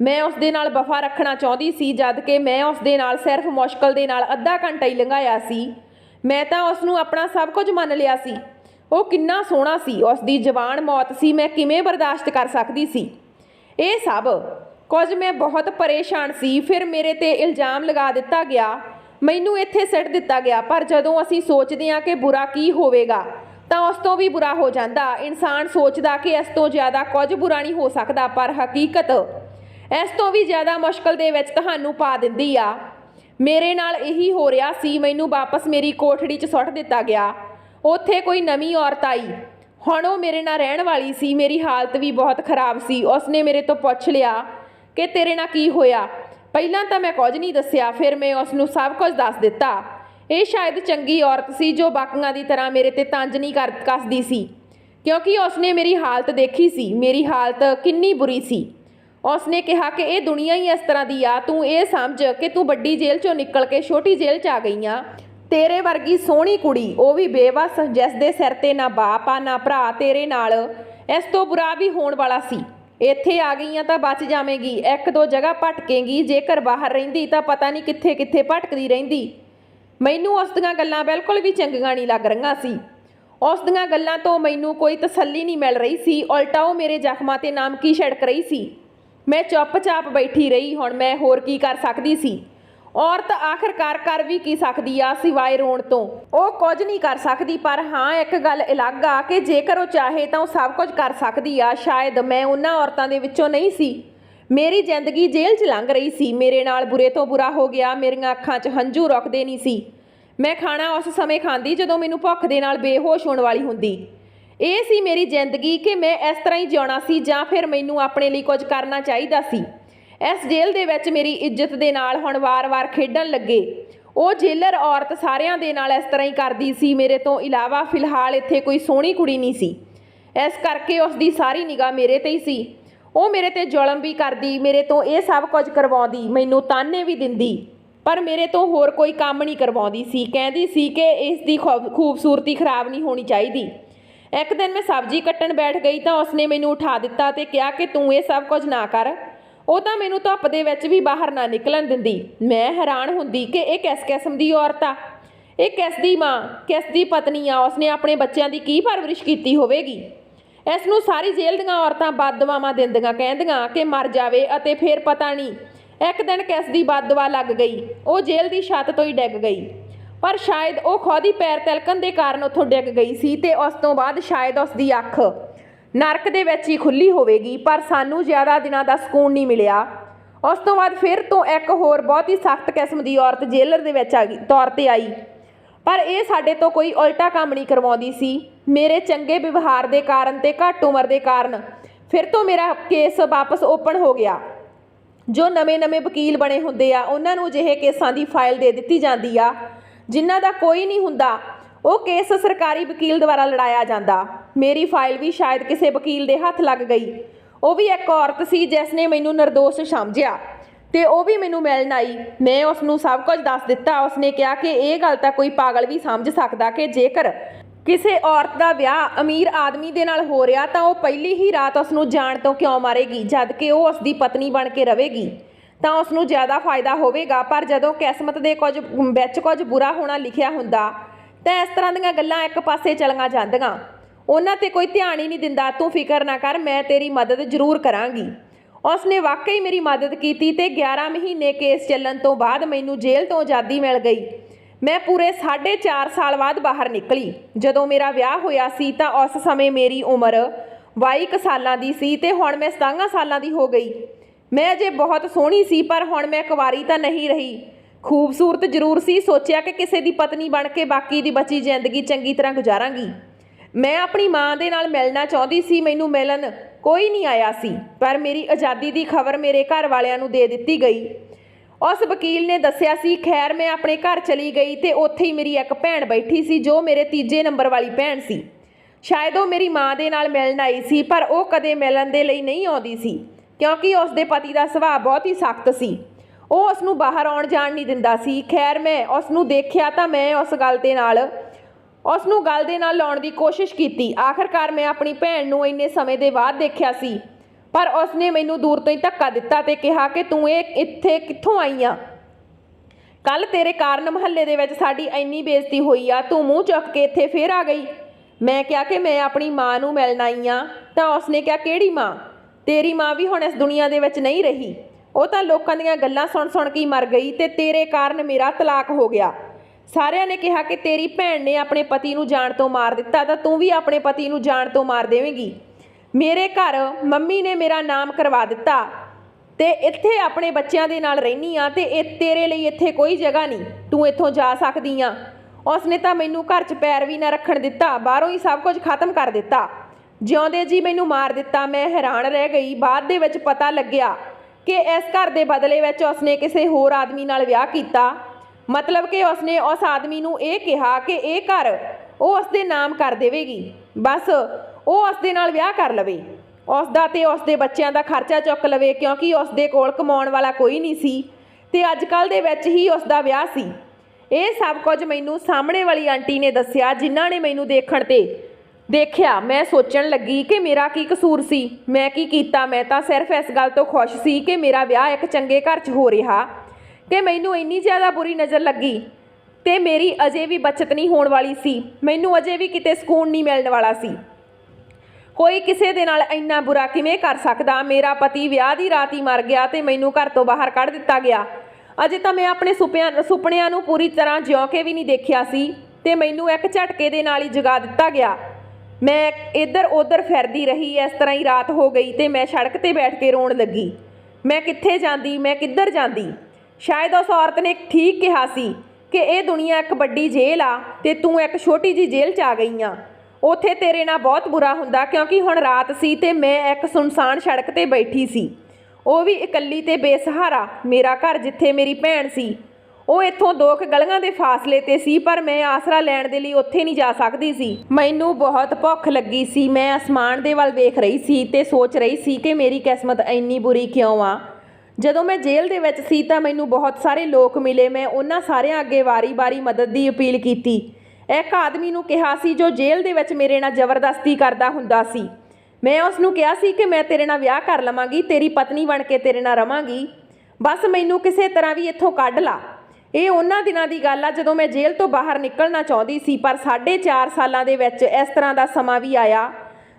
ਮੈਂ ਉਸ ਦੇ ਨਾਲ ਵਫਾ ਰੱਖਣਾ ਚਾਹੁੰਦੀ ਸੀ, ਜਦ ਕਿ ਮੈਂ ਉਸ ਦੇ ਨਾਲ ਸਿਰਫ ਮੁਸ਼ਕਲ ਦੇ ਨਾਲ ਅੱਧਾ ਘੰਟਾ ਹੀ ਲੰਘਾਇਆ ਸੀ। ਮੈਂ ਤਾਂ ਉਸ ਨੂੰ ਆਪਣਾ ਸਭ ਕੁਝ ਮੰਨ ਲਿਆ ਸੀ। ਉਹ ਕਿੰਨਾ ਸੋਹਣਾ ਸੀ, ਉਸ ਦੀ ਜਵਾਨ ਮੌਤ ਸੀ, ਮੈਂ ਕਿਵੇਂ ਬਰਦਾਸ਼ਤ ਕਰ ਸਕਦੀ ਸੀ? ਇਹ ਸਭ ਕੁਝ ਮੈਂ ਬਹੁਤ ਪਰੇਸ਼ਾਨ ਸੀ। ਫਿਰ ਮੇਰੇ ਤੇ ਇਲਜ਼ਾਮ ਲਗਾ ਦਿੱਤਾ ਗਿਆ। ਮੈਨੂੰ ਇੱਥੇ ਸਿੱਟ ਦਿੱਤਾ ਗਿਆ, ਪਰ ਜਦੋਂ ਅਸੀਂ ਸੋਚਦੇ ਹਾਂ ਕਿ ਬੁਰਾ ਕੀ ਹੋਵੇਗਾ, ਤਾਂ ਉਸ ਤੋਂ ਵੀ ਬੁਰਾ ਹੋ ਜਾਂਦਾ। ਇਨਸਾਨ ਸੋਚਦਾ ਕਿ ਇਸ ਤੋਂ ਜ਼ਿਆਦਾ ਕੁਝ ਬੁਰਾ ਨਹੀਂ ਹੋ ਸਕਦਾ, ਪਰ ਹਕੀਕਤ ਇਸ ਤੋਂ ਵੀ ਜ਼ਿਆਦਾ ਮੁਸ਼ਕਲ ਦੇ ਵਿੱਚ ਤੁਹਾਨੂੰ ਪਾ ਦਿੰਦੀ ਆ। ਮੇਰੇ ਨਾਲ ਇਹੀ ਹੋ ਰਿਹਾ ਸੀ, ਮੈਨੂੰ ਵਾਪਸ ਮੇਰੀ ਕੋਠੜੀ 'ਚ ਸੁੱਟ ਦਿੱਤਾ ਗਿਆ। ਉੱਥੇ ਕੋਈ ਨਵੀਂ ਔਰਤ ਆਈ। ਹੁਣ ਉਹ ਮੇਰੇ ਨਾਲ ਰਹਿਣ ਵਾਲੀ ਸੀ, ਮੇਰੀ ਹਾਲਤ ਵੀ ਬਹੁਤ ਖਰਾਬ ਸੀ। ਉਸਨੇ ਮੇਰੇ ਤੋਂ ਪੁੱਛ ਲਿਆ ਕਿ ਤੇਰੇ ਨਾਲ ਕੀ ਹੋਇਆ? ਪਹਿਲਾਂ ਤਾਂ ਮੈਂ ਕੁਝ ਨਹੀਂ ਦੱਸਿਆ, ਫਿਰ ਮੈਂ ਉਸ ਨੂੰ ਸਭ ਕੁਝ ਦੱਸ ਦਿੱਤਾ। ਇਹ ਸ਼ਾਇਦ ਚੰਗੀ ਔਰਤ ਸੀ ਜੋ ਬਾਕੀਆਂ ਦੀ ਤਰ੍ਹਾਂ ਮੇਰੇ ਤੇ ਤੰਜ ਨਹੀਂ ਕਰ, ਕੱਸਦੀ ਸੀ। ਕਿਉਂਕਿ ਉਸਨੇ ਮੇਰੀ ਹਾਲਤ ਦੇਖੀ ਸੀ, ਮੇਰੀ ਹਾਲਤ ਕਿੰਨੀ ਬੁਰੀ ਸੀ। ਉਸਨੇ ਕਿਹਾ ਕਿ ਇਹ ਦੁਨੀਆ ਹੀ ਇਸ ਤਰ੍ਹਾਂ ਦੀ ਆ, ਤੂੰ ਇਹ ਸਮਝ ਕਿ ਤੂੰ ਵੱਡੀ ਜੇਲ੍ਹ ਚੋਂ ਨਿਕਲ ਕੇ ਛੋਟੀ ਜੇਲ੍ਹ 'ਚ ਆ ਗਈ ਆ। ਤੇਰੇ ਵਰਗੀ ਸੋਹਣੀ ਕੁੜੀ, ਉਹ ਵੀ ਬੇਵਸ, ਜਿਸ ਦੇ ਸਿਰ ਤੇ ਨਾ ਬਾਪ ਆ, ਨਾ ਭਰਾ ਤੇਰੇ ਨਾਲ, ਇਸ ਤੋਂ ਬੁਰਾ ਵੀ ਹੋਣ ਵਾਲਾ ਸੀ। ਇੱਥੇ ਆ ਗਈਆਂ ਤਾਂ ਬਚ ਜਾਵੇਂਗੀ, ਇੱਕ ਦੋ ਜਗ੍ਹਾ ਭਟਕੇਗੀ, ਜੇਕਰ ਬਾਹਰ ਰਹਿੰਦੀ ਤਾਂ ਪਤਾ ਨਹੀਂ ਕਿੱਥੇ ਕਿੱਥੇ ਭਟਕਦੀ ਰਹਿੰਦੀ। ਮੈਨੂੰ ਉਸ ਦੀਆਂ ਗੱਲਾਂ ਬਿਲਕੁਲ ਵੀ ਚੰਗੀਆਂ ਨਹੀਂ ਲੱਗ ਰਹੀਆਂ ਸੀ। ਉਸ ਦੀਆਂ ਗੱਲਾਂ ਤੋਂ ਮੈਨੂੰ ਕੋਈ ਤਸੱਲੀ ਨਹੀਂ ਮਿਲ ਰਹੀ ਸੀ, ਉਲਟਾ ਉਹ ਮੇਰੇ ਜ਼ਖਮਾਂ ਤੇ ਨਾਮਕੀ ਛਿੜਕ ਰਹੀ ਸੀ। ਮੈਂ ਚੁੱਪਚਾਪ ਬੈਠੀ ਰਹੀ, ਹੁਣ ਮੈਂ ਹੋਰ ਕੀ ਕਰ ਸਕਦੀ ਸੀ? ਔਰਤ ਆਖਰਕਾਰ ਕਰ ਵੀ ਕੀ ਸਕਦੀ ਆ ਸਿਵਾਏ ਰੋਣ ਤੋਂ? ਉਹ ਕੁਝ ਨਹੀਂ ਕਰ ਸਕਦੀ, ਪਰ ਹਾਂ, ਇੱਕ ਗੱਲ ਅਲੱਗ ਆ ਕਿ ਜੇਕਰ ਉਹ ਚਾਹੇ ਤਾਂ ਉਹ ਸਭ ਕੁਝ ਕਰ ਸਕਦੀ ਆ। ਸ਼ਾਇਦ ਮੈਂ ਉਹਨਾਂ ਔਰਤਾਂ ਦੇ ਵਿੱਚੋਂ ਨਹੀਂ ਸੀ। ਮੇਰੀ ਜ਼ਿੰਦਗੀ ਜੇਲ੍ਹ 'ਚ ਲੰਘ ਰਹੀ ਸੀ। ਮੇਰੇ ਨਾਲ ਬੁਰੇ ਤੋਂ ਬੁਰਾ ਹੋ ਗਿਆ, ਮੇਰੀਆਂ ਅੱਖਾਂ 'ਚ ਹੰਝੂ ਰੁਕਦੇ ਨਹੀਂ ਸੀ। ਮੈਂ ਖਾਣਾ ਉਸ ਸਮੇਂ ਖਾਂਦੀ ਜਦੋਂ ਮੈਨੂੰ ਭੁੱਖ ਦੇ ਨਾਲ ਬੇਹੋਸ਼ ਹੋਣ ਵਾਲੀ ਹੁੰਦੀ। ਇਹ ਸੀ ਮੇਰੀ ਜ਼ਿੰਦਗੀ ਕਿ ਮੈਂ ਇਸ ਤਰ੍ਹਾਂ ਹੀ ਜਿਉਣਾ ਸੀ ਜਾਂ ਫਿਰ ਮੈਨੂੰ ਆਪਣੇ ਲਈ ਕੁਝ ਕਰਨਾ ਚਾਹੀਦਾ ਸੀ। ਇਸ ਜੇਲ੍ਹ ਦੇ ਵਿੱਚ ਮੇਰੀ ਇੱਜ਼ਤ ਦੇ ਨਾਲ ਹੁਣ ਵਾਰ-ਵਾਰ ਖੇਡਣ ਲੱਗੇ। ਉਹ ਜੇਲਰ ਔਰਤ ਸਾਰਿਆਂ ਦੇ ਨਾਲ ਇਸ ਤਰ੍ਹਾਂ ਹੀ ਕਰਦੀ ਸੀ। ਮੇਰੇ ਤੋਂ ਇਲਾਵਾ ਫਿਲਹਾਲ ਇੱਥੇ ਕੋਈ ਸੋਹਣੀ ਕੁੜੀ ਨਹੀਂ ਸੀ। ਇਸ ਕਰਕੇ ਉਸ ਦੀ ਸਾਰੀ ਨਿਗਾਹ ਮੇਰੇ ਤੇ ਹੀ ਸੀ। ਉਹ ਮੇਰੇ ਤੇ ਜ਼ੁਲਮ ਵੀ ਕਰਦੀ, ਮੇਰੇ ਤੋਂ ਇਹ ਸਭ ਕੁਝ ਕਰਵਾਉਂਦੀ, ਮੈਨੂੰ ਤਾਨੇ ਵੀ ਦਿੰਦੀ, ਪਰ ਮੇਰੇ ਤੋਂ ਹੋਰ ਕੋਈ ਕੰਮ ਨਹੀਂ ਕਰਵਾਉਂਦੀ ਸੀ। ਕਹਿੰਦੀ ਸੀ ਕਿ ਇਸ ਦੀ ਖੂਬ- ਖੂਬਸੂਰਤੀ ਖਰਾਬ ਨਹੀਂ ਹੋਣੀ ਚਾਹੀਦੀ। ਇੱਕ ਦਿਨ ਮੈਂ ਸਬਜ਼ੀ ਕੱਟਣ ਬੈਠ ਗਈ ਤਾਂ ਉਸਨੇ ਮੈਨੂੰ ਉਠਾ ਦਿੱਤਾ ਤੇ ਕਿਹਾ ਕਿ ਤੂੰ ਇਹ ਸਭ ਕੁਝ ਨਾ ਕਰ। ਉਹ ਤਾਂ ਮੈਨੂੰ ਧੁੱਪ ਦੇ ਵਿੱਚ ਵੀ ਬਾਹਰ ਨਾ ਨਿਕਲਣ ਦਿੰਦੀ। ਮੈਂ ਹੈਰਾਨ ਹੁੰਦੀ ਕਿ ਇਹ ਕਿਸ ਕਿਸਮ ਦੀ ਔਰਤ ਆ? ਇਹ ਕਿਸ ਦੀ ਮਾਂ, ਕਿਸ ਦੀ ਪਤਨੀ ਆ? ਉਸਨੇ ਆਪਣੇ ਬੱਚਿਆਂ ਦੀ ਕੀ ਪਰਵਰਿਸ਼ ਕੀਤੀ ਹੋਵੇਗੀ? ਇਸ ਨੂੰ ਸਾਰੀ ਜੇਲ੍ਹ ਦੀਆਂ ਔਰਤਾਂ ਬਦਦੁਆਵਾਂ ਦਿੰਦੀਆਂ ਕਹਿੰਦੀਆਂ ਕਿ ਮਰ ਜਾਵੇ ਅਤੇ ਫਿਰ ਪਤਾ ਨਹੀਂ ਇੱਕ ਦਿਨ ਕਿਸ ਦੀ ਬਦਦੁਆ ਲੱਗ ਗਈ। ਉਹ ਜੇਲ੍ਹ ਦੀ ਛੱਤ ਤੋਂ ਹੀ ਡਿੱਗ ਗਈ। ਪਰ ਸ਼ਾਇਦ ਉਹ ਖੁਦ ਹੀ ਪੈਰ ਤਿਲਕਣ ਦੇ ਕਾਰਨ ਉੱਥੋਂ ਡਿੱਗ ਗਈ ਸੀ ਤੇ ਉਸ ਤੋਂ ਬਾਅਦ ਸ਼ਾਇਦ ਉਸ ਦੀ ਅੱਖ ਨਰਕ ਦੇ ਵਿੱਚ ਹੀ ਖੁੱਲੀ ਹੋਵੇਗੀ, ਪਰ ਸਾਨੂੰ ਜ਼ਿਆਦਾ ਦਿਨਾਂ ਦਾ ਸਕੂਨ ਨਹੀਂ ਮਿਲਿਆ। ਉਸ ਤੋਂ ਬਾਅਦ ਫਿਰ ਤੋਂ ਇੱਕ ਹੋਰ ਬਹੁਤ ਹੀ ਸਖਤ ਕਿਸਮ ਦੀ ਔਰਤ ਜੇਲਰ ਦੇ ਵਿੱਚ ਆ ਗਈ, ਤੌਰ ਤੇ ਆਈ। ਪਰ ਇਹ ਸਾਡੇ ਤੋਂ ਕੋਈ ਉਲਟਾ ਕੰਮ ਨਹੀਂ ਕਰਵਾਉਂਦੀ ਸੀ। ਮੇਰੇ ਚੰਗੇ ਵਿਵਹਾਰ ਦੇ ਕਾਰਨ ਤੇ ਘੱਟ ਉਮਰ ਦੇ ਕਾਰਨ ਫਿਰ ਤੋਂ ਮੇਰਾ ਕੇਸ ਵਾਪਸ ਓਪਨ ਹੋ ਗਿਆ। ਜੋ ਨਵੇਂ-ਨਵੇਂ ਵਕੀਲ ਬਣੇ ਹੁੰਦੇ ਆ, ਉਹਨਾਂ ਨੂੰ ਅਜਿਹੇ ਕੇਸਾਂ ਦੀ ਫਾਈਲ ਦੇ ਦਿੱਤੀ ਜਾਂਦੀ ਆ। ਜਿਨ੍ਹਾਂ ਦਾ ਕੋਈ ਨਹੀਂ ਹੁੰਦਾ, ਉਹ ਕੇਸ ਸਰਕਾਰੀ ਵਕੀਲ ਦੁਆਰਾ ਲੜਾਇਆ ਜਾਂਦਾ। ਮੇਰੀ ਫਾਈਲ ਵੀ ਸ਼ਾਇਦ ਕਿਸੇ ਵਕੀਲ ਦੇ ਹੱਥ ਲੱਗ ਗਈ। ਉਹ ਵੀ ਇੱਕ ਔਰਤ ਸੀ ਜਿਸ ਨੇ ਮੈਨੂੰ નિર્ਦੋਸ਼ ਸਮਝਿਆ ਤੇ ਉਹ ਵੀ ਮੈਨੂੰ ਮਿਲਣ ਆਈ। ਮੈਂ ਉਸ ਨੂੰ ਸਭ ਕੁਝ ਦੱਸ ਦਿੱਤਾ। ਉਸਨੇ ਕਿਹਾ ਕਿ ਇਹ ਗੱਲ ਤਾਂ ਕੋਈ ਪਾਗਲ ਵੀ ਸਮਝ ਸਕਦਾ ਕਿ ਜੇਕਰ ਕਿਸੇ ਔਰਤ ਦਾ ਵਿਆਹ ਅਮੀਰ ਆਦਮੀ ਦੇ ਨਾਲ ਹੋ ਰਿਹਾ ਤਾਂ ਉਹ ਪਹਿਲੀ ਹੀ ਰਾਤ ਉਸ ਨੂੰ ਜਾਣ ਤੋਂ ਕਿਉਂ ਮਾਰੇਗੀ ਜਦ ਕਿ ਉਹ ਉਸ ਦੀ ਪਤਨੀ ਬਣ ਕੇ ਰਹੇਗੀ। ਤਾਂ ਉਸ ਨੂੰ ਜ਼ਿਆਦਾ ਫਾਇਦਾ ਹੋਵੇਗਾ। ਪਰ ਜਦੋਂ ਕਿਸਮਤ ਦੇ ਕੁਝ, ਵਿੱਚ ਕੁਝ ਬੁਰਾ ਹੋਣਾ ਲਿਖਿਆ ਹੁੰਦਾ, ਤਾਂ ਇਸ ਤਰ੍ਹਾਂ ਦੀਆਂ ਗੱਲਾਂ ਇੱਕ ਪਾਸੇ ਚਲੀਆਂ ਜਾਂਦੀਆਂ। ਉਹਨਾਂ ਤੇ ਕੋਈ ਧਿਆਨ ਹੀ ਨਹੀਂ ਦਿੰਦਾ। ਤੂੰ ਫਿਕਰ ਨਾ ਕਰ, ਮੈਂ ਤੇਰੀ ਮਦਦ ਜ਼ਰੂਰ ਕਰਾਂਗੀ। ਉਸਨੇ ਵਾਕਈ ਮੇਰੀ ਮਦਦ ਕੀਤੀ ਤੇ 11 ਮਹੀਨੇ ਕੇਸ ਚੱਲਣ ਤੋਂ ਬਾਅਦ ਮੈਨੂੰ ਜੇਲ੍ਹ ਤੋਂ ਆਜ਼ਾਦੀ ਮਿਲ ਗਈ। ਮੈਂ ਪੂਰੇ 4.5 ਸਾਲ ਬਾਅਦ ਬਾਹਰ ਨਿਕਲੀ। ਜਦੋਂ ਮੇਰਾ ਵਿਆਹ ਹੋਇਆ ਸੀ ਤਾਂ ਉਸ ਸਮੇਂ ਮੇਰੀ ਉਮਰ 22 ਕੁ ਸਾਲਾਂ ਦੀ ਸੀ ਤੇ ਹੁਣ ਮੈਂ 27 ਸਾਲਾਂ ਦੀ ਹੋ ਗਈ। ਮੈਂ ਅਜੇ ਬਹੁਤ ਸੋਹਣੀ ਸੀ, ਪਰ ਹੁਣ ਮੈਂ ਕੁਵਾਰੀ ਤਾਂ ਨਹੀਂ ਰਹੀ। ਖੂਬਸੂਰਤ ਜ਼ਰੂਰ ਸੀ, ਸੋਚਿਆ ਕਿ ਕਿਸੇ ਦੀ ਪਤਨੀ ਬਣ ਕੇ ਬਾਕੀ ਦੀ ਬਚੀ ਜ਼ਿੰਦਗੀ ਚੰਗੀ ਤਰ੍ਹਾਂ ਗੁਜ਼ਾਰਾਂਗੀ। ਮੈਂ ਆਪਣੀ ਮਾਂ ਦੇ ਨਾਲ ਮਿਲਣਾ ਚਾਹੁੰਦੀ ਸੀ, ਮੈਨੂੰ ਮਿਲਣ ਕੋਈ ਨਹੀਂ ਆਇਆ ਸੀ, ਪਰ ਮੇਰੀ ਆਜ਼ਾਦੀ ਦੀ ਖਬਰ ਮੇਰੇ ਘਰ ਵਾਲਿਆਂ ਨੂੰ ਦੇ ਦਿੱਤੀ ਗਈ। ਉਸ ਵਕੀਲ ਨੇ ਦੱਸਿਆ ਸੀ, ਖੈਰ, ਮੈਂ ਆਪਣੇ ਘਰ ਚਲੀ ਗਈ ਤੇ ਉੱਥੇ ਹੀ ਮੇਰੀ ਇੱਕ ਭੈਣ ਬੈਠੀ ਸੀ, ਜੋ ਮੇਰੇ ਤੀਜੇ ਨੰਬਰ ਵਾਲੀ ਭੈਣ ਸੀ। ਸ਼ਾਇਦ ਉਹ ਮੇਰੀ ਮਾਂ ਦੇ ਨਾਲ ਮਿਲਣ ਆਈ ਸੀ, ਪਰ ਉਹ ਕਦੇ ਮਿਲਣ ਦੇ ਲਈ ਨਹੀਂ ਆਉਂਦੀ ਸੀ। ਕਿਉਂਕਿ ਉਸ ਦੇ ਪਤੀ ਦਾ ਸੁਭਾਅ ਬਹੁਤ ਹੀ ਸਖਤ ਸੀ। ਉਹ ਉਸ ਨੂੰ ਬਾਹਰ ਆਉਣ ਜਾਣ ਨਹੀਂ ਦਿੰਦਾ ਸੀ। ਖੈਰ, ਮੈਂ ਉਸ ਨੂੰ ਦੇਖਿਆ ਤਾਂ ਮੈਂ ਉਸ ਗੱਲ ਦੇ ਨਾਲ ਉਸ ਨੂੰ ਗੱਲ ਦੇ ਨਾਲ ਲਾਉਣ ਦੀ ਕੋਸ਼ਿਸ਼ ਕੀਤੀ। ਆਖਰਕਾਰ ਮੈਂ ਆਪਣੀ ਭੈਣ ਨੂੰ ਇੰਨੇ ਸਮੇਂ ਦੇ ਬਾਅਦ ਦੇਖਿਆ ਸੀ, ਪਰ ਉਸ ਨੇ ਮੈਨੂੰ ਦੂਰ ਤੋਂ ਹੀ ਧੱਕਾ ਦਿੱਤਾ ਤੇ ਕਿਹਾ ਕਿ ਤੂੰ ਇਹ ਇੱਥੇ ਕਿੱਥੋਂ ਆਈ ਆ? ਕੱਲ ਤੇਰੇ ਕਾਰਨ ਮਹੱਲੇ ਦੇ ਵਿੱਚ ਸਾਡੀ ਇੰਨੀ ਬੇਇੱਜ਼ਤੀ ਹੋਈ ਆ, ਤੂੰ ਮੂੰਹ ਚੁੱਕ ਕੇ ਇੱਥੇ ਫੇਰ ਆ ਗਈ। ਮੈਂ ਕਿਹਾ ਕਿ ਮੈਂ ਆਪਣੀ ਮਾਂ ਨੂੰ ਮਿਲਣ ਆਈ ਆ, ਤਾਂ ਉਸਨੇ ਕਿਹਾ, ਕਿਹੜੀ ਮਾਂ? ਤੇਰੀ ਮਾਂ ਵੀ ਹੁਣ ਇਸ ਦੁਨੀਆ ਦੇ ਵਿੱਚ ਨਹੀਂ ਰਹੀ। ਉਹ ਤਾਂ ਲੋਕਾਂ ਦੀਆਂ ਗੱਲਾਂ ਸੁਣ ਸੁਣ ਕੇ ਹੀ ਮਰ ਗਈ ਤੇ ਤੇਰੇ ਕਾਰਨ ਮੇਰਾ ਤਲਾਕ ਹੋ ਗਿਆ। ਸਾਰਿਆਂ ਨੇ ਕਿਹਾ ਕਿ ਤੇਰੀ ਭੈਣ ਨੇ ਆਪਣੇ ਪਤੀ ਨੂੰ ਜਾਣ ਤੋਂ ਮਾਰ ਦਿੱਤਾ, ਤਾਂ ਤੂੰ ਵੀ ਆਪਣੇ ਪਤੀ ਨੂੰ ਜਾਣ ਤੋਂ ਮਾਰ ਦੇਵੇਂਗੀ। ਮੇਰੇ ਘਰ ਮੰਮੀ ਨੇ ਮੇਰਾ ਨਾਮ ਕਰਵਾ ਦਿੱਤਾ ਤੇ ਇੱਥੇ ਆਪਣੇ ਬੱਚਿਆਂ ਦੇ ਨਾਲ ਰਹਿਨੀ ਆ ਤੇ ਇਹ ਤੇਰੇ ਲਈ ਇੱਥੇ ਕੋਈ ਜਗ੍ਹਾ ਨਹੀਂ। ਤੂੰ ਇੱਥੋਂ ਜਾ ਸਕਦੀ ਆ। ਉਸਨੇ ਤਾਂ ਮੈਨੂੰ ਘਰ 'ਚ ਪੈਰ ਵੀ ਨਾ ਰੱਖਣ ਦਿੱਤਾ, ਬਾਹਰੋਂ ਹੀ ਸਭ ਕੁਝ ਖਤਮ ਕਰ ਦਿੱਤਾ। ਜਿਉਂਦੇ ਜੀ ਮੈਨੂੰ ਮਾਰ ਦਿੱਤਾ, ਮੈਂ ਹੈਰਾਨ ਰਹਿ ਗਈ। ਬਾਅਦ ਦੇ ਵਿੱਚ ਪਤਾ ਲੱਗਿਆ ਕਿ ਇਸ ਘਰ ਦੇ ਬਦਲੇ ਵਿੱਚ ਉਸਨੇ ਕਿਸੇ ਹੋਰ ਆਦਮੀ ਨਾਲ ਵਿਆਹ ਕੀਤਾ। ਮਤਲਬ ਕਿ ਉਸਨੇ ਉਸ ਆਦਮੀ ਨੂੰ ਇਹ ਕਿਹਾ ਕਿ ਇਹ ਘਰ ਉਹ ਉਸਦੇ ਨਾਮ ਕਰ ਦੇਵੇਗੀ। ਬਸ ਉਹ ਉਸਦੇ ਨਾਲ ਵਿਆਹ ਕਰ ਲਵੇ। ਉਸ ਦਾ ਤੇ ਉਸ ਦੇ ਬੱਚਿਆਂ ਦਾ ਖਰਚਾ ਚੁੱਕ ਲਵੇ, ਕਿਉਂਕਿ ਉਸ ਦੇ ਕੋਲ ਕਮਾਉਣ ਵਾਲਾ ਕੋਈ ਨਹੀਂ ਸੀ। ਤੇ ਅੱਜ ਕੱਲ ਦੇ ਵਿੱਚ ਹੀ ਉਸ ਦਾ ਵਿਆਹ ਸੀ। ਇਹ ਸਭ ਕੁਝ ਮੈਨੂੰ ਸਾਹਮਣੇ ਵਾਲੀ ਆਂਟੀ ਨੇ ਦੱਸਿਆ, ਜਿਨ੍ਹਾਂ ਨੇ ਮੈਨੂੰ ਦੇਖਣ ਤੇ ਦੇਖਿਆ, ਮੈਂ ਸੋਚਣ ਲੱਗੀ ਕਿ ਮੇਰਾ ਕੀ ਕਸੂਰ ਸੀ। ਮੈਂ ਕੀ ਕੀਤਾ? ਮੈਂ ਤਾਂ ਸਿਰਫ ਇਸ ਗੱਲ ਤੋਂ ਖੁਸ਼ ਸੀ ਕਿ ਮੇਰਾ ਵਿਆਹ ਇੱਕ ਚੰਗੇ ਘਰ 'ਚ ਹੋ ਰਿਹਾ ਕਿ ਮੈਨੂੰ ਇੰਨੀ ਜ਼ਿਆਦਾ ਬੁਰੀ ਨਜ਼ਰ ਲੱਗੀ ਤੇ ਮੇਰੀ ਅਜੇ ਵੀ ਬਚਤ ਨਹੀਂ ਹੋਣ ਵਾਲੀ ਸੀ। ਮੈਨੂੰ ਅਜੇ ਵੀ ਕਿਤੇ ਸਕੂਨ ਨਹੀਂ ਮਿਲਣ ਵਾਲਾ ਸੀ। ਕੋਈ ਕਿਸੇ ਦੇ ਨਾਲ ਇੰਨਾ ਬੁਰਾ ਕਿਵੇਂ ਕਰ ਸਕਦਾ? ਮੇਰਾ ਪਤੀ ਵਿਆਹ ਦੀ ਰਾਤ ਹੀ ਮਰ ਗਿਆ ਤੇ ਮੈਨੂੰ ਘਰ ਤੋਂ ਬਾਹਰ ਕੱਢ ਦਿੱਤਾ ਗਿਆ। ਅਜੇ ਤਾਂ ਮੈਂ ਆਪਣੇ ਸੁਪਿਆਂ ਸੁਪਨਿਆਂ ਨੂੰ ਪੂਰੀ ਤਰ੍ਹਾਂ ਜਿਉਂ ਕੇ ਵੀ ਨਹੀਂ ਦੇਖਿਆ ਸੀ ਤੇ ਮੈਨੂੰ ਇੱਕ ਝਟਕੇ ਦੇ ਨਾਲ ਹੀ ਜਗਾ ਦਿੱਤਾ ਗਿਆ। ਮੈਂ ਇੱਧਰ ਉੱਧਰ ਫਿਰਦੀ ਰਹੀ, ਇਸ ਤਰ੍ਹਾਂ ਹੀ ਰਾਤ ਹੋ ਗਈ ਤੇ ਮੈਂ ਸੜਕ ਤੇ ਬੈਠ ਕੇ ਰੋਣ ਲੱਗੀ। ਮੈਂ ਕਿੱਥੇ ਜਾਂਦੀ, ਮੈਂ ਕਿੱਧਰ ਜਾਂਦੀ? ਸ਼ਾਇਦ ਉਸ ਔਰਤ ਨੇ ਠੀਕ ਕਿਹਾ ਸੀ ਕਿ ਇਹ ਦੁਨੀਆ ਇੱਕ ਵੱਡੀ ਜੇਲ੍ਹ ਆ ਤੇ ਤੂੰ ਇੱਕ ਛੋਟੀ ਜੀ ਜੇਲ੍ਹ 'ਚ ਆ ਗਈ ਆ। ਉਥੇ ਤੇਰੇ ਨਾਲ ਬਹੁਤ ਬੁਰਾ ਹੁੰਦਾ ਕਿਉਂਕਿ ਹੁਣ ਰਾਤ ਸੀ ਤੇ ਮੈਂ ਇੱਕ ਸੁਨਸਾਨ ਸੜਕ ਤੇ ਬੈਠੀ ਸੀ। ਉਹ ਵੀ ਇਕੱਲੀ ਤੇ ਬੇਸਹਾਰਾ, ਮੇਰਾ ਘਰ ਜਿੱਥੇ ਮੇਰੀ ਭੈਣ ਸੀ ਉਹ ਇੱਥੋਂ ਦੋ ਕੁ ਗਲੀਆਂ ਦੇ ਫਾਸਲੇ ਤੇ ਸੀ, ਪਰ ਮੈਂ ਆਸਰਾ ਲੈਣ ਦੇ ਲਈ ਉੱਥੇ ਨਹੀਂ ਜਾ ਸਕਦੀ ਸੀ। ਮੈਨੂੰ ਬਹੁਤ ਭੁੱਖ ਲੱਗੀ ਸੀ। ਮੈਂ ਅਸਮਾਨ ਦੇ ਵੱਲ ਵੇਖ ਰਹੀ ਸੀ ਤੇ ਸੋਚ ਰਹੀ ਸੀ ਕਿ ਮੇਰੀ ਕਿਸਮਤ ਇੰਨੀ ਬੁਰੀ ਕਿਉਂ ਆ। ਜਦੋਂ ਮੈਂ ਜੇਲ੍ਹ ਦੇ ਵਿੱਚ ਸੀ ਤਾਂ ਮੈਨੂੰ ਬਹੁਤ ਸਾਰੇ ਲੋਕ ਮਿਲੇ। ਮੈਂ ਉਹਨਾਂ ਸਾਰਿਆਂ ਅੱਗੇ ਵਾਰੀ-ਵਾਰੀ ਮਦਦ ਦੀ ਅਪੀਲ ਕੀਤੀ। ਇੱਕ ਆਦਮੀ ਨੂੰ ਕਿਹਾ ਸੀ ਜੋ ਜੇਲ੍ਹ ਦੇ ਵਿੱਚ ਮੇਰੇ ਨਾਲ ਜ਼ਬਰਦਸਤੀ ਕਰਦਾ ਹੁੰਦਾ ਸੀ। ਮੈਂ ਉਸ ਨੂੰ ਕਿਹਾ ਸੀ ਕਿ ਮੈਂ ਤੇਰੇ ਨਾਲ ਵਿਆਹ ਕਰ ਲਵਾਂਗੀ, ਤੇਰੀ ਪਤਨੀ ਬਣ ਕੇ ਤੇਰੇ ਨਾਲ ਰਵਾਂਗੀ। ਬਸ ਮੈਨੂੰ ਕਿਸੇ ਤਰ੍ਹਾਂ ਵੀ ਇੱਥੋਂ ਕੱਢ ਲਾ। ਇਹ ਉਹਨਾਂ ਦਿਨਾਂ ਦੀ ਗੱਲ ਆ, ਜਦੋਂ ਮੈਂ ਜੇਲ੍ਹ ਤੋਂ ਬਾਹਰ ਨਿਕਲਣਾ ਚਾਹੁੰਦੀ ਸੀ, ਪਰ 4.5 ਸਾਲਾਂ ਦੇ ਵਿੱਚ ਇਸ ਤਰ੍ਹਾਂ ਦਾ ਸਮਾਂ ਵੀ ਆਇਆ,